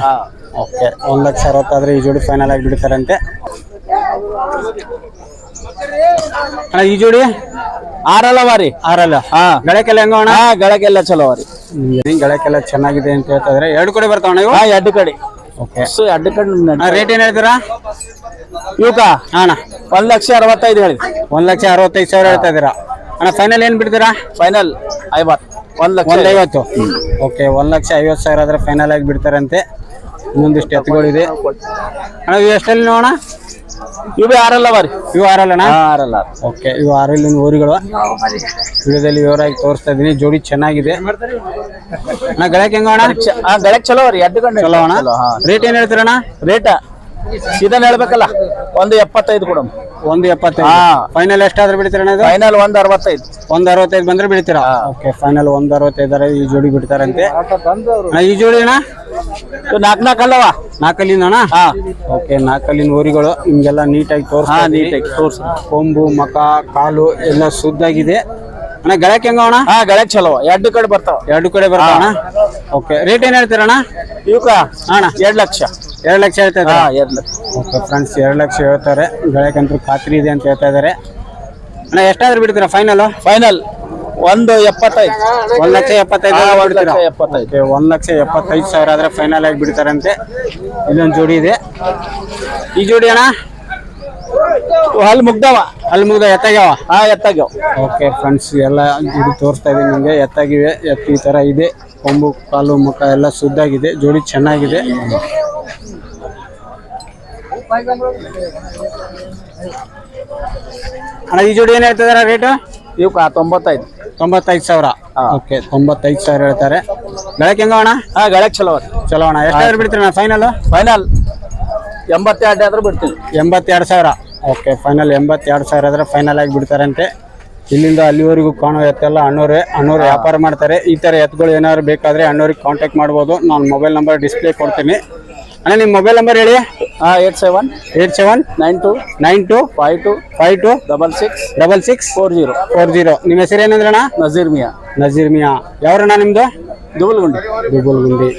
ಓಕೆ ಒಂದ್ ಲಕ್ಷ ಅರವತ್ತಾದ್ರೆ ಈ ಜೋಡಿ ಫೈನಲ್ ಆಗಿ ಬಿಡ್ತಾರಂತೆ. ಅಣ್ಣ ಈ ಜೋಡಿ? ಆರಲ್ಲ ಬಾರಿ ಆರಲ್ಲ? ಹಾ. ಗಳಕ್ಕೆಲ್ಲ ಹೆಂಗ ಅಣ್ಣ? ಗಳಕ್ಕೆಲ್ಲ ಚಲೋ ವರಿ ಗಳಕ್ಕೆಲ್ಲ ಚೆನ್ನಾಗಿದೆ ಅಂತ ಹೇಳ್ತಾ ಇದ್ರೆ ಎರಡು ಕಡೆ ಬರ್ತಾವಣ್ಣ ಇವು? ಹಾ ಎರಡು ಕಡೆ. ಓಕೆ ಸೊ ಎರಡು ಕಡೆ ರೇಟ್ ಏನ್ ಹೇಳ್ತೀರಾ? ಇವಕ್ಕ ಹಾ ಅಣ್ಣ. ಒಂದ್ ಲಕ್ಷ ಅರವತ್ತೈದು ಹೇಳಿ ಒಂದ್ ಲಕ್ಷ ಅರವತ್ತೈದು ಸಾವಿರ ಹೇಳ್ತಾ ಇದ್ದೀರಾ? ಅಣ್ಣ ಫೈನಲ್ ಏನ್ ಬಿಡ್ತೀರಾ? ಫೈನಲ್ ಐವತ್ ಒಂದ್ ಲಕ್ಷ ಒಂದ್ ಐವತ್ತು? ಓಕೆ ಒಂದ್ ಲಕ್ಷ ಐವತ್ತು ಸಾವಿರ ಆದ್ರೆ ಫೈನಲ್ ಆಗಿ ಬಿಡ್ತಾರಂತೆ. ಇನ್ನೊಂದಿಷ್ಟು ಎತ್ತುಗಳಿದೆ. ಅಣ್ಣ ಇವು ಎಷ್ಟಲ್ಲಿ ನೋಡೋಣ? ಇವು ಆರಲ್ಲ ಬಾರಿ ಇವು ಆರಲ್ಲಣ್ಣ ಹಾ ಆರಲ್ಲ ಓಕೆ ಇವು ಆರಲ್ಲಿ ಊರುಗಳು. ವಿಡಿಯೋದಲ್ಲಿ ವಿವರವಾಗಿ ತೋರಿಸ್ತಾ ಇದೀನಿ ಜೋಡಿ ಚೆನ್ನಾಗಿದೆ. ಅಣ್ಣ ಗಳಕ್ಕೆ ಹೆಂಗ ಅಣ್ಣ ಗಳಕ್ಕೆ ಗಳಕ್ ಚಲೋ ರೀ. ಎದ್ದು ಗಂಟೆ ಚಲೋ ಅಣ್ಣ? ರೇಟ್ ಏನ್ ಹೇಳ್ತೀರಣ್ಣ? ರೇಟ ಇದನ್ನ ಹೇಳ್ಬೇಕಲ್ಲ ಒಂದು ಎಪ್ಪತ್ತೈದು ಕೊಡಮ್ ಒಂದು ಎಪ್ಪತ್ತೈದು. ಹಾ. ಫೈನಲ್ ಎಷ್ಟಾದ್ರೂ ಬಿಡ್ತೀರಣ್ಣ ಇದು? ಫೈನಲ್ ಒಂದ್ ಅರವತ್ತೈದು. ಒಂದ್ ಅರವತ್ತೈದು ಬಂದ್ರೆ ಬಿಡ್ತೀರಾ? ಓಕೆ ಫೈನಲ್ ಒಂದ್ ಅರವತ್ತೈದರ ಈ ಜೋಡಿ ಬಿಡ್ತಾರಂತೆ. ಅಣ್ಣ, ಈ ಜೋಡಿ ಅಣ್ಣ? ನಾಲ್ಕು ನಾಲ್ಕು ಅಲ್ಲವ? ನಾಲ್ಕಲ್ಲಿನ ಅಣ್ಣ? ಹಾ. ಓಕೆ ನಾಲ್ಕಲ್ಲಿನ ಊರಿಗಳು. ನಿಮ್ಗೆಲ್ಲ ನೀಟಾಗಿ ತೋರ್ಸ ಹಾ, ನೀಟಾಗಿ ತೋರ್ಸ ಕೊಂಬು ಮಕ ಕಾಲು ಎಲ್ಲ ಶುದ್ಧಾಗಿದೆ. ಅಣ್ಣ ಗಳಕ್ ಹೆಂಗ ಅಣ್ಣ? ಹಾ ಗಳಕ್ ಚಲೋ. ಎರಡು ಕಡೆ ಬರ್ತಾವ. ಎರಡು ಕಡೆ ಬರ್ತಾವಣ್ಣ ಓಕೆ ರೇಟ್ ಏನ್ ಹೇಳ್ತೀರಣ್ಣ ಇವಕ್ಕ ಅಣ್ಣ. ಎರಡು ಲಕ್ಷ. ಎರಡು ಲಕ್ಷ ಹೇಳ್ತಾರೆ ಹಾ ಇದ್ದಾರೆ ಲಕ್ಷ. ಓಕೆ ಫ್ರೆಂಡ್ಸ್ ಎರಡು ಲಕ್ಷ ಹೇಳ್ತಾರೆ. ಗಳಕ್ಕಂತೂ ಖಾತ್ರಿ ಇದೆ ಅಂತ ಹೇಳ್ತಾ ಇದ್ದಾರೆ. ಅಣ್ಣ ಎಷ್ಟಾದ್ರೂ ಬಿಡ್ತೀರಾ ಫೈನಲ್ ಫೈನಲ್ ಒಂದು ಎಪ್ಪತ್ತೈದು. ಒಂದ್ ಲಕ್ಷ ಎಪ್ಪತ್ತೈದು ಬಿಡ್ತೀರಾ? ಎಪ್ಪತ್ತೈದು. ಒಂದು ಲಕ್ಷ ಎಪ್ಪತ್ತೈದು ಸಾವಿರ ಆದ್ರೆ ಫೈನಲ್ ಆಗಿ ಬಿಡ್ತಾರಂತೆ. ಇಲ್ಲೊಂದು ಜೋಡಿ ಇದೆ. ಈ ಜೋಡಿ ಅಣ್ಣ? ಅಲ್ಲಿ ಮುಗ್ದವ ಅಲ್ಲಿ ಮುಗ್ದ ಎತ್ತಾಗ್ಯಾವ? ಹಾ ಎತ್ತಾಗ್ಯಾವ. ಓಕೆ ಫ್ರೆಂಡ್ಸ್ ಎಲ್ಲ ಇದು ತೋರಿಸ್ತಾ ಇದೀನಿ ನಿಮಗೆ. ಎತ್ತಾಗಿವೆ ಎತ್ತು ಈ ಥರ ಇದೆ. ಕೊಂಬು ಕಾಲು ಮುಖ ಎಲ್ಲ ಶುದ್ಧಾಗಿದೆ. ಜೋಡಿ ಚೆನ್ನಾಗಿದೆ. ಅಣ್ಣ ಈ ಜೋಡಿ ಏನು ಹೇಳ್ತಿದಾರೆ ರೇಟು ಇವಕ್ಕ ತೊಂಬತ್ತೈದು. ತೊಂಬತ್ತೈದು ಸಾವಿರ. ಓಕೆ ತೊಂಬತ್ತೈದು ಸಾವಿರ ಹೇಳ್ತಾರೆ. ಬೆಳಗ್ಗೆ ಹೆಂಗ ಅಣ್ಣ? ಹಾ ಗಳಕ್ ಚಲೋ ಚಲೋ ಅಣ್ಣ. ಎಷ್ಟಾದ್ರೂ ಬಿಡ್ತೀರಿ ಅಣ್ಣ ಫೈನಲ್ ಫೈನಲ್ ಎಂಬತ್ತೆರಡು ಆದ್ರೂ ಬಿಡ್ತೀನಿ. ಎಂಬತ್ತೆರಡು ಸಾವಿರ. ಓಕೆ ಫೈನಲ್ ಎಂಬತ್ತೆರಡು ಸಾವಿರ ಆದ್ರೆ ಫೈನಲ್ ಆಗಿ ಬಿಡ್ತಾರಂತೆ. ಇಲ್ಲಿಂದ ಅಲ್ಲಿವರೆಗೂ ಕಾಣೋ ಎತ್ತೆಲ್ಲ ಅಣ್ಣವ್ರೆ ಅಣ್ಣವ್ರು ವ್ಯಾಪಾರ ಮಾಡ್ತಾರೆ. ಈ ಥರ ಎತ್ತುಗಳು ಏನಾದ್ರು ಬೇಕಾದರೆ ಅಣ್ಣವ್ರಿಗೆ ಕಾಂಟ್ಯಾಕ್ಟ್ ಮಾಡ್ಬೋದು. ನಾನು ಮೊಬೈಲ್ ನಂಬರ್ ಡಿಸ್ಪ್ಲೇ ಕೊಡ್ತೀನಿ. ಅಣ್ಣ ನಿಮ್ಮ ಮೊಬೈಲ್ ನಂಬರ್ ಹೇಳಿ. ಹಾಂ eight seven eight seven nine two nine two five two five two double six double six four zero four zero ನಿಮ್ಮ ಹೆಸರು ಏನಂದ್ರಣ್ಣ ನಜೀರ್ ಮಿಯಾ. ನಜೀರ್ ಮಿಯಾ. ಯಾವ್ರಣ್ಣ ನಿಮ್ದು? ದುಬಲ್ಗುಂಡಿ. ಗುಂಡಿ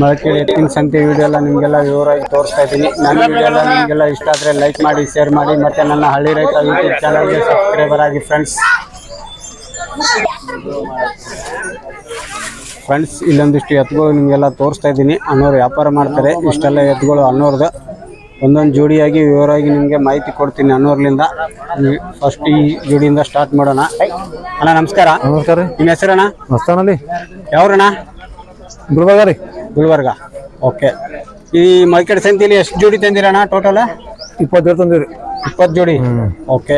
ಮಳಕೇಳಿ ಎತ್ತಿನ ಸಂತೆ ವಿಡಿಯೋ ಎಲ್ಲ ನಿಮಗೆಲ್ಲ ವಿವರವಾಗಿ ತೋರಿಸ್ತಾ ಇದ್ದೀನಿ. ನನ್ನ ವಿಡಿಯೋ ಎಲ್ಲ ನಿಮಗೆಲ್ಲ ಇಷ್ಟ ಆದರೆ ಲೈಕ್ ಮಾಡಿ ಶೇರ್ ಮಾಡಿ ಮತ್ತು ನನ್ನ ಹಳ್ಳಿ ರೈತ ಯೂಟ್ಯೂಬ್ ಚಾನಲ್ಗೆ ಸಬ್ಸ್ಕ್ರೈಬರ್ ಆಗಿ ಫ್ರೆಂಡ್ಸ್ ಫ್ರೆಂಡ್ಸ್ ಇಲ್ಲೊಂದಿಷ್ಟು ಎತ್ತುಗಳು ನಿಮಗೆಲ್ಲ ತೋರಿಸ್ತಾ ಇದ್ದೀನಿ. ಅನ್ನೋರು ವ್ಯಾಪಾರ ಮಾಡ್ತಾರೆ. ಇಷ್ಟೆಲ್ಲ ಎತ್ತುಗಳು ಅನ್ನೋರ್ದು. ಒಂದೊಂದು ಜೋಡಿಯಾಗಿ ವಿವರವಾಗಿ ನಿಮಗೆ ಮಾಹಿತಿ ಕೊಡ್ತೀನಿ ಅನ್ನೋರ್ಲಿಂದ. ಫಸ್ಟ್ ಈ ಜೋಡಿಯಿಂದ ಸ್ಟಾರ್ಟ್ ಮಾಡೋಣ. ಅಣ್ಣ ನಮಸ್ಕಾರ. ನಮಸ್ಕಾರ ನಿಮ್ಮ ಹೆಸರಣ್ಣ? ಮಸ್ತಾನಲ್ಲಿ ಯಾವ್ರಣ್ಣ? ಗುಲ್ಬರ್ಗ ರೀ. ಗುಲ್ಬರ್ಗ. ಓಕೆ ಈ ಮಾರ್ಕೆಟ್ ಸಂತೆಯಲ್ಲಿ ಎಷ್ಟು ಜೋಡಿ ತಂದಿರಣ್ಣ ಟೋಟಲ್ ಇಪ್ಪತ್ತೇಳು ತಂದಿರಿ ಇಪ್ಪತ್ತು ಜೋಡಿ? ಓಕೆ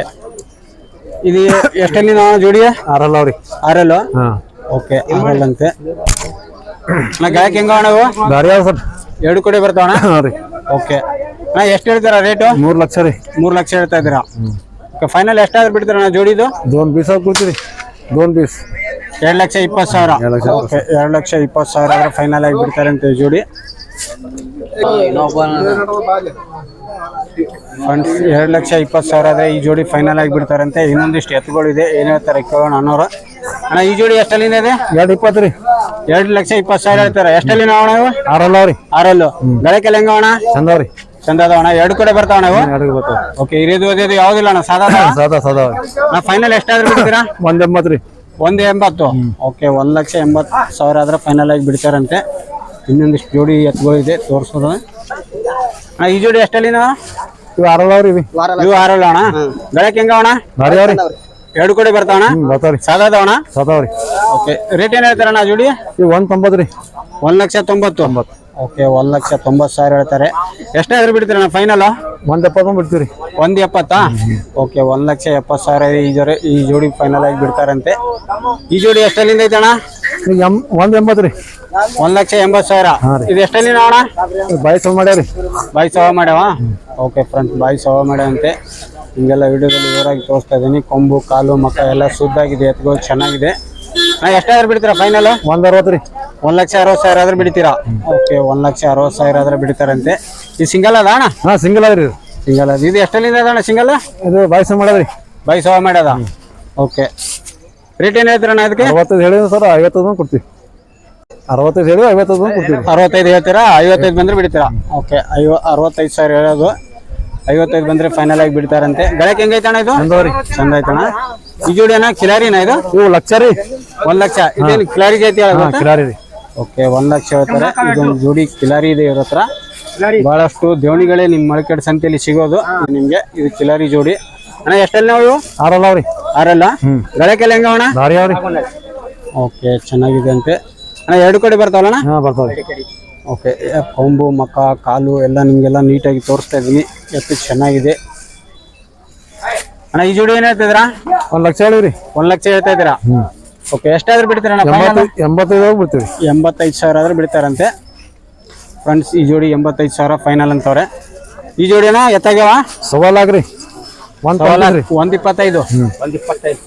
ಇದು ಎಷ್ಟಲ್ಲಿ ನಾವು ಜೋಡಿ ಆರಲ್ಲ ಅವ್ರಿ. ಆರಲ್ಲ? ಓಕೆ ಆಗಲ್ಲಂತೆ. ಅಂತೆ ನಾ ಗಾಯಕ್ ಹೆಂಗ ಅಣ್ಣವು ದಾರಿ ಯಾವ ಸರ್? ಎರಡು ಕೋಟಿ ಬರ್ತಾವಣ ರೀ. ಓಕೆ. ನಾ ಎಷ್ಟು ಹೇಳ್ತೀರಾ ರೇಟು? ಮೂರು ಲಕ್ಷ ರೀ. ಮೂರು ಲಕ್ಷ ಹೇಳ್ತಾ ಇದ್ದೀರಾ? ಫೈನಲ್ ಎಷ್ಟಾದ್ರೂ ಬಿಡ್ತಾರಣ್ಣ ಜೋಡಿದು? ದೋನ್ ಪೀಸ್ ಹಾಕಿ ಕೊಡ್ತೀರಿ. ದೋನ್ ಪೀಸ್. ಎರಡು ಲಕ್ಷ ಇಪ್ಪತ್ತು ಸಾವಿರ. ಓಕೆ ಎರಡು ಲಕ್ಷ ಇಪ್ಪತ್ತು ಸಾವಿರ ಆದ್ರೆ ಫೈನಲ್ ಆಗಿ ಬಿಡ್ತಾರಂತೆ ಈ ಜೋಡಿ. ಫಂಡ್ಸ್ ಎರಡು ಲಕ್ಷ ಇಪ್ಪತ್ತು ಸಾವಿರ ಆದರೆ ಈ ಜೋಡಿ ಫೈನಲ್ ಆಗಿ ಬಿಡ್ತಾರಂತೆ. ಇನ್ನೊಂದಿಷ್ಟು ಎತ್ತುಗಳಿದೆ ಏನು ಹೇಳ್ತಾರೆ ಕೇಳೋಣ ಅನ್ನೋರು ಅಣ್ಣ ಈ ಜೋಡಿ ಎಷ್ಟಲ್ಲಿಂದ ಇದೆ? ಎರಡು ಇಪ್ಪತ್ತು ರೀ. ಎರಡು ಲಕ್ಷ ಇಪ್ಪತ್ತು ಸಾವಿರ ಹೇಳ್ತಾರೆ? ಎಷ್ಟಲ್ಲಿ ನಾವು ಇವು? ಆರಲ್ಲ ರೀ ಆರಲ್ಲು. ಗಳಕ್ಕೆಲ್ಲ ಹೆಂಗ ಅಣ್ಣ? ಚಂದ ರೀ ಚಂದ ಅದಾವ ಅಣ್ಣ. ಎರಡು ಕಡೆ ಬರ್ತಾವ ನಾವು ಎರಡು ಬರ್ತಾವ. ಓಕೆ ಹಿರಿಯದು ಓದಿಯೋದು ಯಾವುದಿಲ್ಲ ಅಣ್ಣ? ಸಾದಾ ಸಾದಾ ಸಾದಾ ನಾ ಫೈನಲ್ ಎಷ್ಟಾದ್ರೂ ಬಿಡ್ತೀರಾ? ಒಂದು ಎಂಬತ್ತು ರೀ. ಒಂದು ಎಂಬತ್ತು? ಓಕೆ ಒಂದು ಲಕ್ಷ ಎಂಬತ್ತು ಸಾವಿರ ಆದ್ರೆ ಫೈನಲ್ ಆಗಿ ಬಿಡ್ತಾರಂತೆ. ಇನ್ನೊಂದಿಷ್ಟು ಜೋಡಿ ಎತ್ತುಗಳು ಇದೆ ತೋರಿಸೋದು. ಅಣ್ಣ ಈ ಜೋಡಿ ಎಷ್ಟಲ್ಲಿ ನಾವು ಇವು ಆರಲ್ಲ ಅವ್ರಿ ಇವಿ. ಆರಲ್ಲ. ಅಣ್ಣ. ಗಳಕ್ಕೆ ಹೆಂಗ ಅಣ್ಣ? ಎರಡು ಕಡೆ ಬರ್ತಾವಣ ಹ್ಞೂ ಬರ್ತಾವ ರೀ. ಸಾದಾ ಅದಾವಣ ಸಾದಾ ಅವ್ರಿ ಓಕೆ. ರೇಟ್ ಏನು ಹೇಳ್ತಾರಣ್ಣ ಜೋಡಿ? ಇವು ಒಂದು ತೊಂಬತ್ತು ರೀ. ಒಂದು ಲಕ್ಷ ತೊಂಬತ್ತು. ಓಕೆ ಒಂದು ಲಕ್ಷ ತೊಂಬತ್ತು ಸಾವಿರ ಹೇಳ್ತಾರೆ. ಎಷ್ಟಾದ್ರೂ ಬಿಡ್ತೀರಣ್ಣ ಫೈನಲ್ ಒಂದು ಎಪ್ಪತ್ತೊಂದು ಬಿಡ್ತೀವಿ ರೀ. ಒಂದು ಎಪ್ಪತ್ತಾ? ಓಕೆ ಒಂದು ಲಕ್ಷ ಎಪ್ಪತ್ತು ಸಾವಿರ ಈ ಜೋಡಿ ಈ ಜೋಡಿ ಫೈನಲ್ ಆಗಿ ಬಿಡ್ತಾರಂತೆ. ಈ ಜೋಡಿ ಎಷ್ಟಲ್ಲಿಂದ ಐತಣ್ಣ ಈಗ ಎಂ ಒಂದು ಎಂಬತ್ತು ರೀ. ಒಂದ್ ಲಕ್ಷ ಎಂಬತ್ತು ಸಾವಿರ. ಇದು ಎಷ್ಟಲ್ಲಿ ಅಣ್ಣ? ಬಾಯಿ ಸಲ ಮಾಡ್ಯಾವ ರೀ ಬಾಯಿ ಸವ ಮಾಡ್ಯಾವ ಓಕೆ ಫ್ರೆಂಡ್ಸ್ ಬಾಯಿ ಸವ ಮಾಡ್ಯಾವಂತೆ. ಹಿಂಗೆಲ್ಲ ವಿಡಿಯೋದಲ್ಲಿ ವಿವರವಾಗಿ ತೋರಿಸ್ತಾ ಇದ್ದೀನಿ. ಕೊಂಬು ಕಾಲು ಮಕ್ಕ ಎಲ್ಲ ಶುದ್ಧಾಗಿದೆ ಎತ್ಗಳು ಚೆನ್ನಾಗಿದೆ. ನಾ ಎಷ್ಟಾದ್ರೂ ಬಿಡ್ತೀರಾ ಫೈನಲ್ ಒಂದು ಅರವತ್ತು ರೀ. ಒಂದು ಲಕ್ಷ ಅರವತ್ತು ಸಾವಿರ ಆದ್ರೆ ಬಿಡ್ತೀರಾ? ಓಕೆ ಒಂದು ಲಕ್ಷ ಅರವತ್ತು ಸಾವಿರ ಆದ್ರೆ ಬಿಡ್ತಾರಂತೆ. ಇದು ಸಿಂಗಲ್ ಅದ ಅಣ್ಣ? ಹಾಂ ಸಿಂಗಲ್ ಅದ್ರಿ ಇದು. ಸಿಂಗಲ್ ಅದು. ಇದು ಎಷ್ಟಲ್ಲಿಂದ ಅದ ಅಣ್ಣ ಸಿಂಗಲ್ ಇದು ಬಾಯ್ಸ ಮಾಡೋದ್ರಿ ರೀ. ಬಾಯಿ ಮಾಡ್ಯದ ಓಕೆ. ರೇಟ್ ಏನು ಹೇಳ್ತೀರಣ್ಣ ಅದಕ್ಕೆ ಅರವತ್ತೈದು ಹೇಳಿದ್ರು ಸರ್ ಐವತ್ತೈದು ಕೊಡ್ತೀವಿ. ಅರವತ್ತೈದು ಹೇಳಿ ಐವತ್ತೈದು ಕೊಡ್ತೀವಿ. ಅರವತ್ತೈದು ಹೇಳ್ತೀರಾ? ಐವತ್ತೈದು ಬಂದ್ರೆ ಬಿಡ್ತೀರಾ? ಓಕೆ ಐವ ಅರವತ್ತೈದು ಸಾವಿರ ಹೇಳೋದು. ಐವತ್ತೈದು ಬಂದ್ರೆ ಫೈನಲ್ ಆಗಿ ಬಿಡ್ತಾರಂತೆ. ಗಳಕ್ಕೆ ಹೆಂಗ್ ಅಣ್ಣ ಇದು? ಚಂದ ಐತಣ್ಣ. ಈ ಜೋಡಿ ಅಣ್ಣ ಕಿಲಾರಿನ ಇದು? ಇವು ಲಕ್ಷ ರೀ. ಒಂದ್ ಲಕ್ಷ. ಇದೇನು ಕಿಲಾರಿ ಐತಿ ಕಿಲಾರಿ ರೀ. ಓಕೆ ಒಂದ್ ಲಕ್ಷ ಹೇಳ್ತಾರೆ. ಇದೊಂದು ಜೋಡಿ ಕಿಲಾರಿ ಇದೆ ಇವ್ರ ಹತ್ರ. ಬಹಳಷ್ಟು ದೇವಣಿಗಳೇ ನಿಮ್ಮ ಮಳಕೇಡ್ ಸಂತೆಯಲ್ಲಿ ಸಿಗೋದು. ನಿಮ್ಗೆ ಇದು ಕಿಲಾರಿ ಜೋಡಿ. ಅಣ್ಣ ಎಷ್ಟಲ್ಲ ನಾವು ಆರಲ್ಲ ಅವ್ರಿ. ಆರಲ್ಲ? ಗಳಕ್ಕೆಲ್ಲ ಹೆಂಗ ಅಣ್ಣ? ಓಕೆ ಚೆನ್ನಾಗಿದೆ ಅಂತೆ. ಅಣ್ಣ ಎರಡು ಕಡೆ ಬರ್ತಾವಲ್ಲ ಹಾಂ ಬರ್ತಾವ್ರಿ. ಓಕೆ ಕೊಂಬು ಮಕ್ಕ ಕಾಲು ಎಲ್ಲ ನಿಮಗೆಲ್ಲ ನೀಟಾಗಿ ತೋರಿಸ್ತಾ ಇದ್ದೀನಿ. ಎತ್ತು ಚೆನ್ನಾಗಿದೆ. ಅಣ್ಣ ಈ ಜೋಡಿ ಏನು ಹೇಳ್ತಿದ್ದೀರಾ ಒಂದು ಲಕ್ಷ ಹೇಳಿರಿ ಒಂದು ಲಕ್ಷ ಹೇಳ್ತಾ ಇದ್ದೀರಾ? ಓಕೆ ಎಷ್ಟಾದ್ರೂ ಬಿಡ್ತೀರಣ್ಣ ಎಂಬತ್ತು ಎಂಬತ್ತೈದು ಬಿಡ್ತೀವಿ. ಎಂಬತ್ತೈದು ಸಾವಿರ ಆದ್ರೆ ಬಿಡ್ತಾರಂತೆ. ಫ್ರೆಂಡ್ಸ್ ಈ ಜೋಡಿ ಎಂಬತ್ತೈದು ಸಾವಿರ ಫೈನಲ್ ಅಂತವ್ರೆ. ಈ ಜೋಡಿನ? ಎತ್ತಾಗ್ಯಾವ? ಸವಾಲಾಗ್ರಿ ಒಂದು ಇಪ್ಪತ್ತೈದು. ಒಂದು ಇಪ್ಪತ್ತೈದು.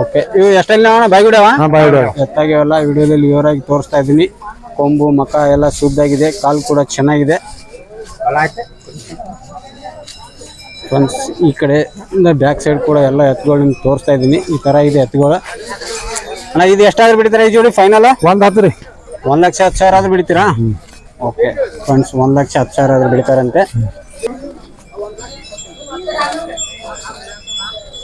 ಓಕೆ ಇವು ಎಷ್ಟಲ್ಲಿ ನಾವು ಬಾಯ್ಗುಡವ ಹಾಂ ಬಾಯ್ ಬಿಡೋ ಎತ್ತಾಗ್ಯಾವಲ್ಲ ವಿಡಿಯೋದಲ್ಲಿ ವಿವರವಾಗಿ ತೋರಿಸ್ತಾ ಇದ್ದೀನಿ. ಕೊಂಬು ಮಕ ಎಲ್ಲ ಶುದ್ಧಾಗಿದೆ. ಕಾಲು ಕೂಡ ಚೆನ್ನಾಗಿದೆ. ಫ್ರೆಂಡ್ಸ್ ಈ ಕಡೆ ಬ್ಯಾಕ್ ಸೈಡ್ ಕೂಡ ಎಲ್ಲ ಎತ್ತುಗಳು ನಿಮ್ಗೆ ತೋರಿಸ್ತಾ ಇದ್ದೀನಿ. ಈ ಥರ ಇದೆ ಎತ್ತುಗಳು ಅಣ್ಣ ಇದು ಎಷ್ಟಾದ್ರೂ ಬಿಡ್ತೀರಾ ಈ ಜೋಡಿ ಫೈನಲ್ ಒಂದು ಹತ್ತು ರೀ. ಒಂದು ಲಕ್ಷ ಹತ್ತು ಸಾವಿರ ಆದ್ರೂ ಬಿಡ್ತೀರಾ ಓಕೆ ಫ್ರೆಂಡ್ಸ್ ಒಂದು ಲಕ್ಷ ಹತ್ತು ಸಾವಿರ ಆದ್ರೂ ಬಿಡ್ತಾರಂತೆ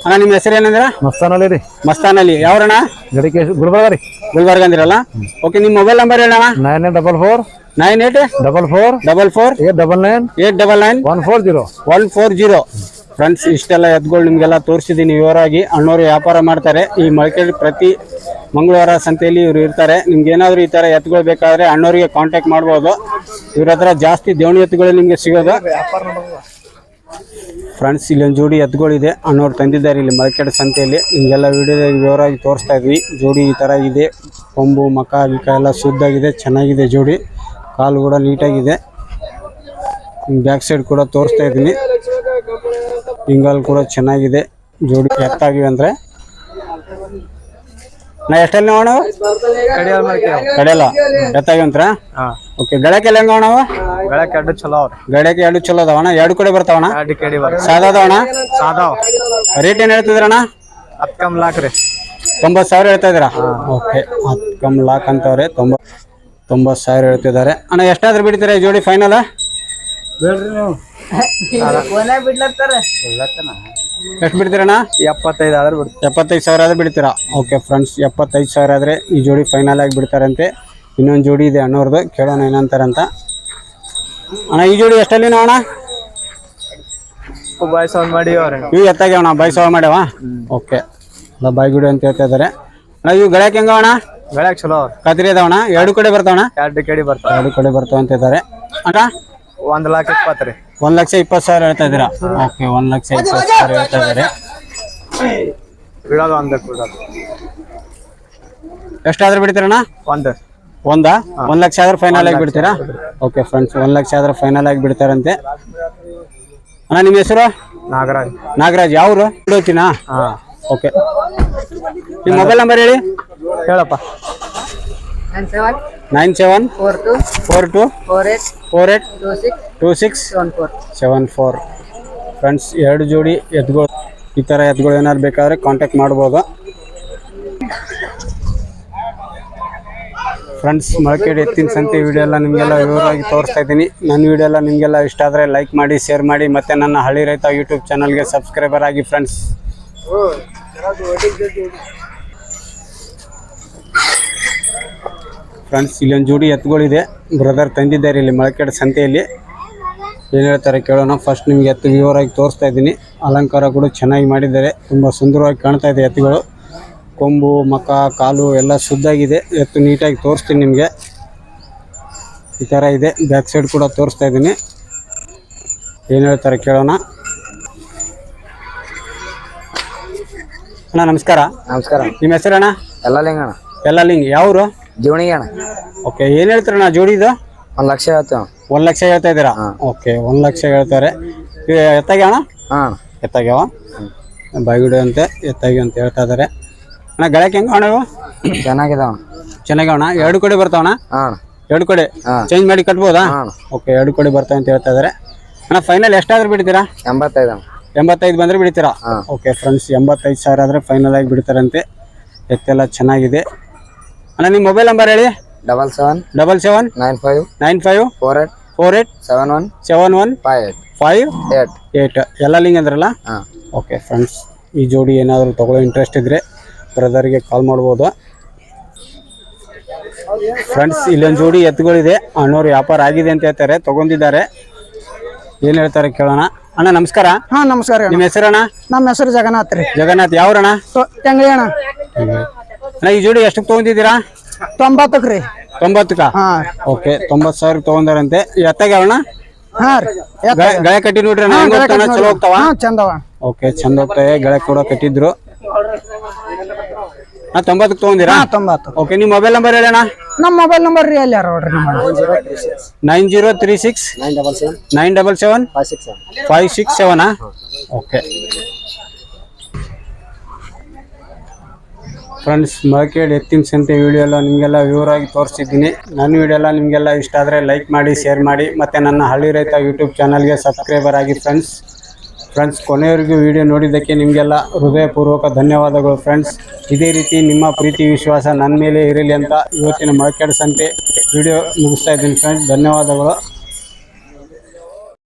ಅಣ್ಣ ನಿಮ್ಮ ಹೆಸರು ಏನಂದ್ರ? ಮಸ್ತಾನಲ್ಲಿ ರೀ. ಮಸ್ತಾನಲ್ಲಿ ಯಾವ್ರಣ್ಣ? ಗಡಿಕೆ ಗುಲ್ಬರ್ಗ ರೀ ಗುಲ್ಬರ್ಗ ಅಂದಿರಲ್ಲ? ಓಕೆ ನಿಮ್ಮ mobile number ಹೇಳಣ್ಣ. Nine eight double four nine eight double four double four eight double nine eight double nine one four zero one four zero friends ಇಷ್ಟೆಲ್ಲ ಎತ್ಗಳು ನಿಮಗೆಲ್ಲ ತೋರಿಸಿದ್ದೀನಿ. ವಿವರವಾಗಿ ಅಣ್ಣವರು ವ್ಯಾಪಾರ ಮಾಡ್ತಾರೆ. ಈ ಮೊಳಕೆಯಲ್ಲಿ ಪ್ರತಿ ಮಂಗಳವಾರ ಸಂತೆಯಲ್ಲಿ ಇವರು ಇರ್ತಾರೆ. ನಿಮ್ಗೆ ಏನಾದರೂ ಈ ಥರ ಎತ್ಗಳು ಬೇಕಾದರೆ ಅಣ್ಣವರಿಗೆ ಕಾಂಟ್ಯಾಕ್ಟ್ ಮಾಡ್ಬೋದು. ಇವ್ರ ಹತ್ರ ಜಾಸ್ತಿ ದೇವಣಿ ಎತ್ತುಗಳು ನಿಮಗೆ ಸಿಗೋದು. ಫ್ರೆಂಡ್ಸ್ ಇಲ್ಲೊಂದು ಜೋಡಿ ಎತ್ತುಗಳಿದೆ ಅಣ್ಣವ್ರು ತಂದಿದ್ದಾರೆ ಇಲ್ಲಿ ಮಾರ್ಕೆಟ್ ಸಂತೆಯಲ್ಲಿ. ಹಿಂಗೆಲ್ಲ ವಿಡಿಯೋದಲ್ಲಿ ವಿವರವಾಗಿ ತೋರಿಸ್ತಾ ಇದ್ವಿ. ಜೋಡಿ ಈ ಥರ ಇದೆ. ಕೊಂಬು ಮಕ ಗಿಕ ಎಲ್ಲ ಶುದ್ಧಾಗಿದೆ ಚೆನ್ನಾಗಿದೆ ಜೋಡಿ. ಕಾಲು ಕೂಡ ನೀಟಾಗಿದೆ. ಬ್ಯಾಕ್ ಸೈಡ್ ಕೂಡ ತೋರಿಸ್ತಾ ಇದ್ದೀನಿ. ಹಿಂಗಲ್ ಕೂಡ ಚೆನ್ನಾಗಿದೆ. ಜೋಡಿ ಎತ್ತಾಗಿವೆ ಅಂದರೆ. ನಾ ಎಷ್ಟಲ್ಲಿ ನೋಡೋಣ? ಕಡೆಯಲ್ಲ? ಎತ್ತಾಗಂತ್ರ ಓಕೆ ಗಳಕ್ಕೆಲ್ಲ ಹೆಂಗ ಅಣ್ಣ ಬೆಳಗ್ಗೆ ಎರಡು ಚಲೋ ಅವ್ರಿ ಗಳಕ್ಕೆ ಎರಡು ಚಲೋ ಅದಾವಣ ಎರಡು ಕಡೆ ಬರ್ತಾವಣ ಎರಡು ಕೆಡಿ ಬರ್ರಿ ಸಾದಾ ಅದಾವಣ ಸಾದಾವ್ ರೇಟ್ ಏನ್ ಹೇಳ್ತಿದ್ರಣ್ಣ ಹತ್ತು ಕಮ್ ಲಾಕ್ ರೀ. ತೊಂಬತ್ತು ಸಾವಿರ ಹೇಳ್ತಾ ಇದ್ದೀರಾ? ಓಕೆ ಹತ್ತು ಕಮ್ ಲಾಕ್ ಅಂತವ್ರೆ. ತೊಂಬತ್ತು ತೊಂಬತ್ತು ಸಾವಿರ ಹೇಳ್ತಿದ್ದಾರೆ. ಅಣ್ಣ ಎಷ್ಟಾದ್ರೂ ಬಿಡ್ತೀರಾ ಈ ಜೋಡಿ ಫೈನಲ್ ಎಷ್ಟು ಬಿಡ್ತೀರಣ್ಣ ಎಪ್ಪತ್ತೈದು ಆದ್ರೆ ಎಪ್ಪತ್ತೈದು ಸಾವಿರ ಆದ್ರೆ ಬಿಡ್ತೀರಾ? ಓಕೆ ಫ್ರೆಂಡ್ಸ್ ಎಪ್ಪತ್ತೈದು ಸಾವಿರ ಆದರೆ ಈ ಜೋಡಿ ಫೈನಲ್ ಆಗಿ ಬಿಡ್ತಾರಂತೆ. ಇನ್ನೊಂದು ಜೋಡಿ ಇದೆ ಅಣ್ಣವ್ರದ್ದು. ಕೇಳೋಣ ಏನಂತಾರಂತ ಅಣ್ಣ ಈ ಜೋಡಿ ಎಷ್ಟಲ್ಲಿ ಅಣ್ಣ? ಬಾಯ್ ಸೌಂಡ್ ಮಾಡಿ ಅವ್ರಿ ಇವು ಎತ್ತಾಗ್ಯಾವ ಅಣ್ಣ ಬಾಯಿ ಸಾವ್ ಮಾಡ್ಯಾವ? ಓಕೆ. ಅಲ್ಲ ಬಾಯ್ ಗುಡಿ ಅಂತ ಹೇಳ್ತಾ ಇದ್ದಾರೆ ಅಣ್ಣ ಇವು ಗಳಕ್ಕೆ ಹೆಂಗ ಅಣ್ಣ? ಬೆಳಗ್ಗೆ ಚಲೋ. ಕತ್ರಿ ಅಣ್ಣ? ಎರಡು ಕಡೆ ಬರ್ತಾವಣ ಎರಡು ಕಡೆ ಬರ್ತಾವ. ಎರಡು ಕಡೆ ಬರ್ತಾವ ಅಂತ ಇದ್ದಾರೆ ಅಣ್ಣ? ಒಂದ್ ಲಕ್ಷ ಇಪ್ಪತ್ತು ರೀ. ಒಂದ್ ಲಕ್ಷ ಇಪ್ಪತ್ತು ಸಾವಿರ ಹೇಳ್ತಾ ಇದ್ದೀರಾ? ಓಕೆ ಒಂದ್ ಲಕ್ಷ ಇಪ್ಪತ್ತು ಸಾವಿರ ಹೇಳ್ತಾ ಇದ್ದಾರೆ ಬಿಡೋದು ಒಂದ್ ಬಿಡೋದು. ಎಷ್ಟಾದ್ರೂ ಬಿಡ್ತೀರಣ್ಣ ಒಂದು. ಒಂದಾ? ಒಂದ್ ಲಕ್ಷ ಆದ್ರೆ ಫೈನಲ್ ಆಗಿ ಬಿಡ್ತೀರಾ ಓಕೆ ಫ್ರೆಂಡ್ಸ್ ಒಂದ್ ಲಕ್ಷ ಆದ್ರೆ ಫೈನಲ್ ಆಗಿ ಬಿಡ್ತಾರಂತೆ ಅಣ್ಣ ನಿಮ್ಮ ಹೆಸರು? ನಾಗರಾಜ್. ನಾಗರಾಜ್ ಯಾವ್ರು? ಬಿಡೋತಿನಾ ಹಾ. ಓಕೆ ನಿಮ್ಮ ಮೊಬೈಲ್ ನಂಬರ್ ಹೇಳಿ. ಹೇಳಪ್ಪ. Nine seven four two four two four eight four eight two six. Seven four friends ಎರಡು ಜೋಡಿ ಎತ್ಗಳು ಈ ಥರ ಎತ್ಗಳು ಏನಾದ್ರು ಬೇಕಾದ್ರೆ ಕಾಂಟ್ಯಾಕ್ಟ್ ಮಾಡ್ಬೋದು. ಫ್ರೆಂಡ್ಸ್ ಮೊಳಕೆಡ್ ಎತ್ತಿನ ಸಂತೆ ವಿಡಿಯೋ ಎಲ್ಲ ನಿಮಗೆಲ್ಲ ವಿವರವಾಗಿ ತೋರಿಸ್ತಾ ಇದ್ದೀನಿ. ನನ್ನ ವಿಡಿಯೋ ಎಲ್ಲ ನಿಮಗೆಲ್ಲ ಇಷ್ಟ ಆದರೆ ಲೈಕ್ ಮಾಡಿ ಶೇರ್ ಮಾಡಿ, ಮತ್ತು ನನ್ನ ಹಳ್ಳಿ ರೈತ ಯೂಟ್ಯೂಬ್ ಚಾನಲ್ಗೆ ಸಬ್ಸ್ಕ್ರೈಬರ್ ಆಗಿ ಫ್ರೆಂಡ್ಸ್ ಫ್ರೆಂಡ್ಸ್ ಇಲ್ಲೊಂದು ಜೋಡಿ ಎತ್ತುಗಳಿದೆ. ಬ್ರದರ್ ತಂದಿದ್ದಾರೆ ಇಲ್ಲಿ ಮೊಳಕೆಡ್ ಸಂತೆಯಲ್ಲಿ. ಏನು ಹೇಳ್ತಾರೆ ಕೇಳೋಣ. ಫಸ್ಟ್ ನಿಮಗೆ ಎತ್ತು ವಿವರವಾಗಿ ತೋರಿಸ್ತಾ ಇದ್ದೀನಿ. ಅಲಂಕಾರ ಕೂಡ ಚೆನ್ನಾಗಿ ಮಾಡಿದ್ದಾರೆ. ತುಂಬ ಸುಂದರವಾಗಿ ಕಾಣ್ತಾ ಇದೆ ಎತ್ತುಗಳು. ಕೊಂಬು ಮಕ ಕಾಲು ಎಲ್ಲ ಶುದ್ಧಾಗಿದೆ. ಎತ್ತು ನೀಟಾಗಿ ತೋರಿಸ್ತೀನಿ ನಿಮಗೆ. ಈ ಥರ ಇದೆ. ಬ್ಯಾಕ್ ಸೈಡ್ ಕೂಡ ತೋರಿಸ್ತಾ ಇದ್ದೀನಿ. ಏನು ಹೇಳ್ತಾರೆ ಕೇಳೋಣ. ಅಣ್ಣ ನಮಸ್ಕಾರ. ನಮಸ್ಕಾರ. ನಿಮ್ಮ ಹೆಸರಣ್ಣ? ಎಲ್ಲ ಲಿಂಗಣ ಎಲ್ಲ ಲಿಂಗ ಯಾವರು? ಜೋಣಿಗೆ ಅಣ್ಣ ಓಕೆ ಏನು ಹೇಳ್ತೀರಣ್ಣ ಜೋಡಿದು ಒಂದು ಲಕ್ಷ ಹೇಳ್ತೇವೆ ಒಂದು ಲಕ್ಷ ಹೇಳ್ತಾ ಇದ್ದೀರಾ? ಓಕೆ ಒಂದು ಲಕ್ಷ ಹೇಳ್ತಾರೆ. ಎತ್ತಾಗ್ಯಾವ ಹಾ ಎತ್ತಾಗ್ಯಾವ? ಬಾಯಿಗಿಡು ಅಂತೆ ಎತ್ತಾಗಿ ಅಂತ ಹೇಳ್ತಾ ಇದ್ದಾರೆ. ಅಣ್ಣ ಗಳಕ್ಕೆ ಹೆಂಗೆ ಅಣ್ಣ ಚೆನ್ನಾಗಿದಾವ ಚೆನ್ನಾಗವಣ ಎರಡು ಕಡೆ ಬರ್ತಾವಣ ಹಾ ಎರಡು ಕಡೆ? ಚೇಂಜ್ ಮಾಡಿ ಕಟ್ಬೋದಾ? ಓಕೆ ಎರಡು ಕಡೆ ಬರ್ತಾವೆ ಅಂತ ಹೇಳ್ತಾ ಇದಾರೆ. ಅಣ್ಣ ಫೈನಲ್ ಎಷ್ಟಾದ್ರೂ ಬಿಡ್ತೀರಾ? ಎಂಬತ್ತೈದು ಎಂಬತ್ತೈದು ಬಂದ್ರೆ ಬಿಡ್ತೀರಾ? ಓಕೆ ಫ್ರೆಂಡ್ಸ್ ಎಂಬತ್ತೈದು ಸಾವಿರ ಆದರೆ ಫೈನಲ್ ಆಗಿ ಬಿಡ್ತಾರಂತೆ. ಎತ್ತೆಲ್ಲ ಚೆನ್ನಾಗಿದೆ. ಅಣ್ಣ ನಿಮ್ಮ ಮೊಬೈಲ್ ನಂಬರ್ ಹೇಳಿ? Double seven double seven nine five nine five four eight four eight seven one seven one five eight five eight eight ಎಲ್ಲ ಲಿಂಗ್ ಅಂದ್ರಲ್ಲ? ಓಕೆ ಫ್ರೆಂಡ್ಸ್ ಈ ಜೋಡಿ ಏನಾದರೂ ತಗೊಳ್ಳೋ ಇಂಟ್ರೆಸ್ಟ್ ಇದ್ದರೆ ಬ್ರದರ್ಗೆ ಕಾಲ್ ಮಾಡ್ಬೋದು. ಫ್ರೆಂಡ್ಸ್ ಇಲ್ಲೊಂದು ಜೋಡಿ ಎತ್ತುಗಳಿದೆ. ಅಣ್ಣವ್ರು ವ್ಯಾಪಾರ ಆಗಿದೆ ಅಂತ ಹೇಳ್ತಾರೆ ತಗೊಂಡಿದ್ದಾರೆ. ಏನು ಹೇಳ್ತಾರೆ ಕೇಳೋಣ. ಅಣ್ಣ ನಮಸ್ಕಾರ. ಹಾ ನಮಸ್ಕಾರ ನಿಮ್ಮ ಹೆಸರಣ್ಣ? ನಮ್ಮ ಹೆಸರು ಜಗನ್ನಾಥ್ ರೀ. ಜಗನ್ನಾಥ್ ಯಾವ್ರಣ್ಣ? ತೆಂಗಳಿ ಅಣ್ಣ. ಅಣ್ಣ ಈ ಜೋಡಿ ಎಷ್ಟಕ್ಕೆ ತಗೊಂಡಿದ್ದೀರಾ? ತೊಂಬತ್ತಕ್ಕೆ ರೀ. ತೊಂಬತ್ತಕ್ಕ? ಹಾ. ಓಕೆ ತೊಂಬತ್ತು ಸಾವಿರ ತಗೊಂಡಾರಂತೆ. ಎತ್ತಾಗ ಯಾವಣ್ಣ? ಗಳೆ ಕಟ್ಟಿ ನೋಡ್ರಿ? ಚಲೋ ಹೋಗ್ತಾವ? ಚಂದವ ಓಕೆ ಚಂದ ಹೋಗ್ತಾವೆ ಗಳೆ ಕೂಡ ಕಟ್ಟಿದ್ರು. ನಾ ತೊಂಬತ್ತಕ್ಕೆ ತೊಗೊಂಡಿರಾ? ಹಾ ತೊಂಬತ್ತು. ಓಕೆ ನಿಮ್ಮ ಮೊಬೈಲ್ ನಂಬರ್ ಹೇಳಣ್ಣ. ನಮ್ಮ ಮೊಬೈಲ್ ನಂಬರ್ ರೀ ನೋಡ್ರಿ nine zero three six nine double seven five six ಸೆವೆನಾ okay friends ಮೊಳಕೇಡ್ ಎತ್ತಿನ ಸಂತೆ ವಿಡಿಯೋ ಎಲ್ಲ ನಿಮಗೆಲ್ಲ ವಿವರವಾಗಿ ತೋರಿಸಿದ್ದೀನಿ. ನನ್ನ ವಿಡಿಯೋ ಎಲ್ಲ ನಿಮಗೆಲ್ಲ ಇಷ್ಟ ಆದರೆ ಲೈಕ್ ಮಾಡಿ ಶೇರ್ ಮಾಡಿ. ಮತ್ತು ನನ್ನ ಹಳ್ಳಿ ರೈತ ಯೂಟ್ಯೂಬ್ ಚಾನಲ್ಗೆ ಸಬ್ಸ್ಕ್ರೈಬರ್ ಆಗಿ ಫ್ರೆಂಡ್ಸ್ ಫ್ರೆಂಡ್ಸ್ ಕೊನೆಯವರೆಗೂ ವಿಡಿಯೋ ನೋಡಿದ್ದಕ್ಕೆ ನಿಮಗೆಲ್ಲ ಹೃದಯಪೂರ್ವಕ ಧನ್ಯವಾದಗಳು ಫ್ರೆಂಡ್ಸ್ ಇದೇ ರೀತಿ ನಿಮ್ಮ ಪ್ರೀತಿ, ವಿಶ್ವಾಸ ನನ್ನ ಮೇಲೆ ಇರಲಿ ಅಂತ ಇವತ್ತಿನ ಮೊಳಕೇಡ್ ಸಂತೆ ವಿಡಿಯೋ ಮುಗಿಸ್ತಾ ಇದ್ದೀನಿ ಫ್ರೆಂಡ್ಸ್ ಧನ್ಯವಾದಗಳು.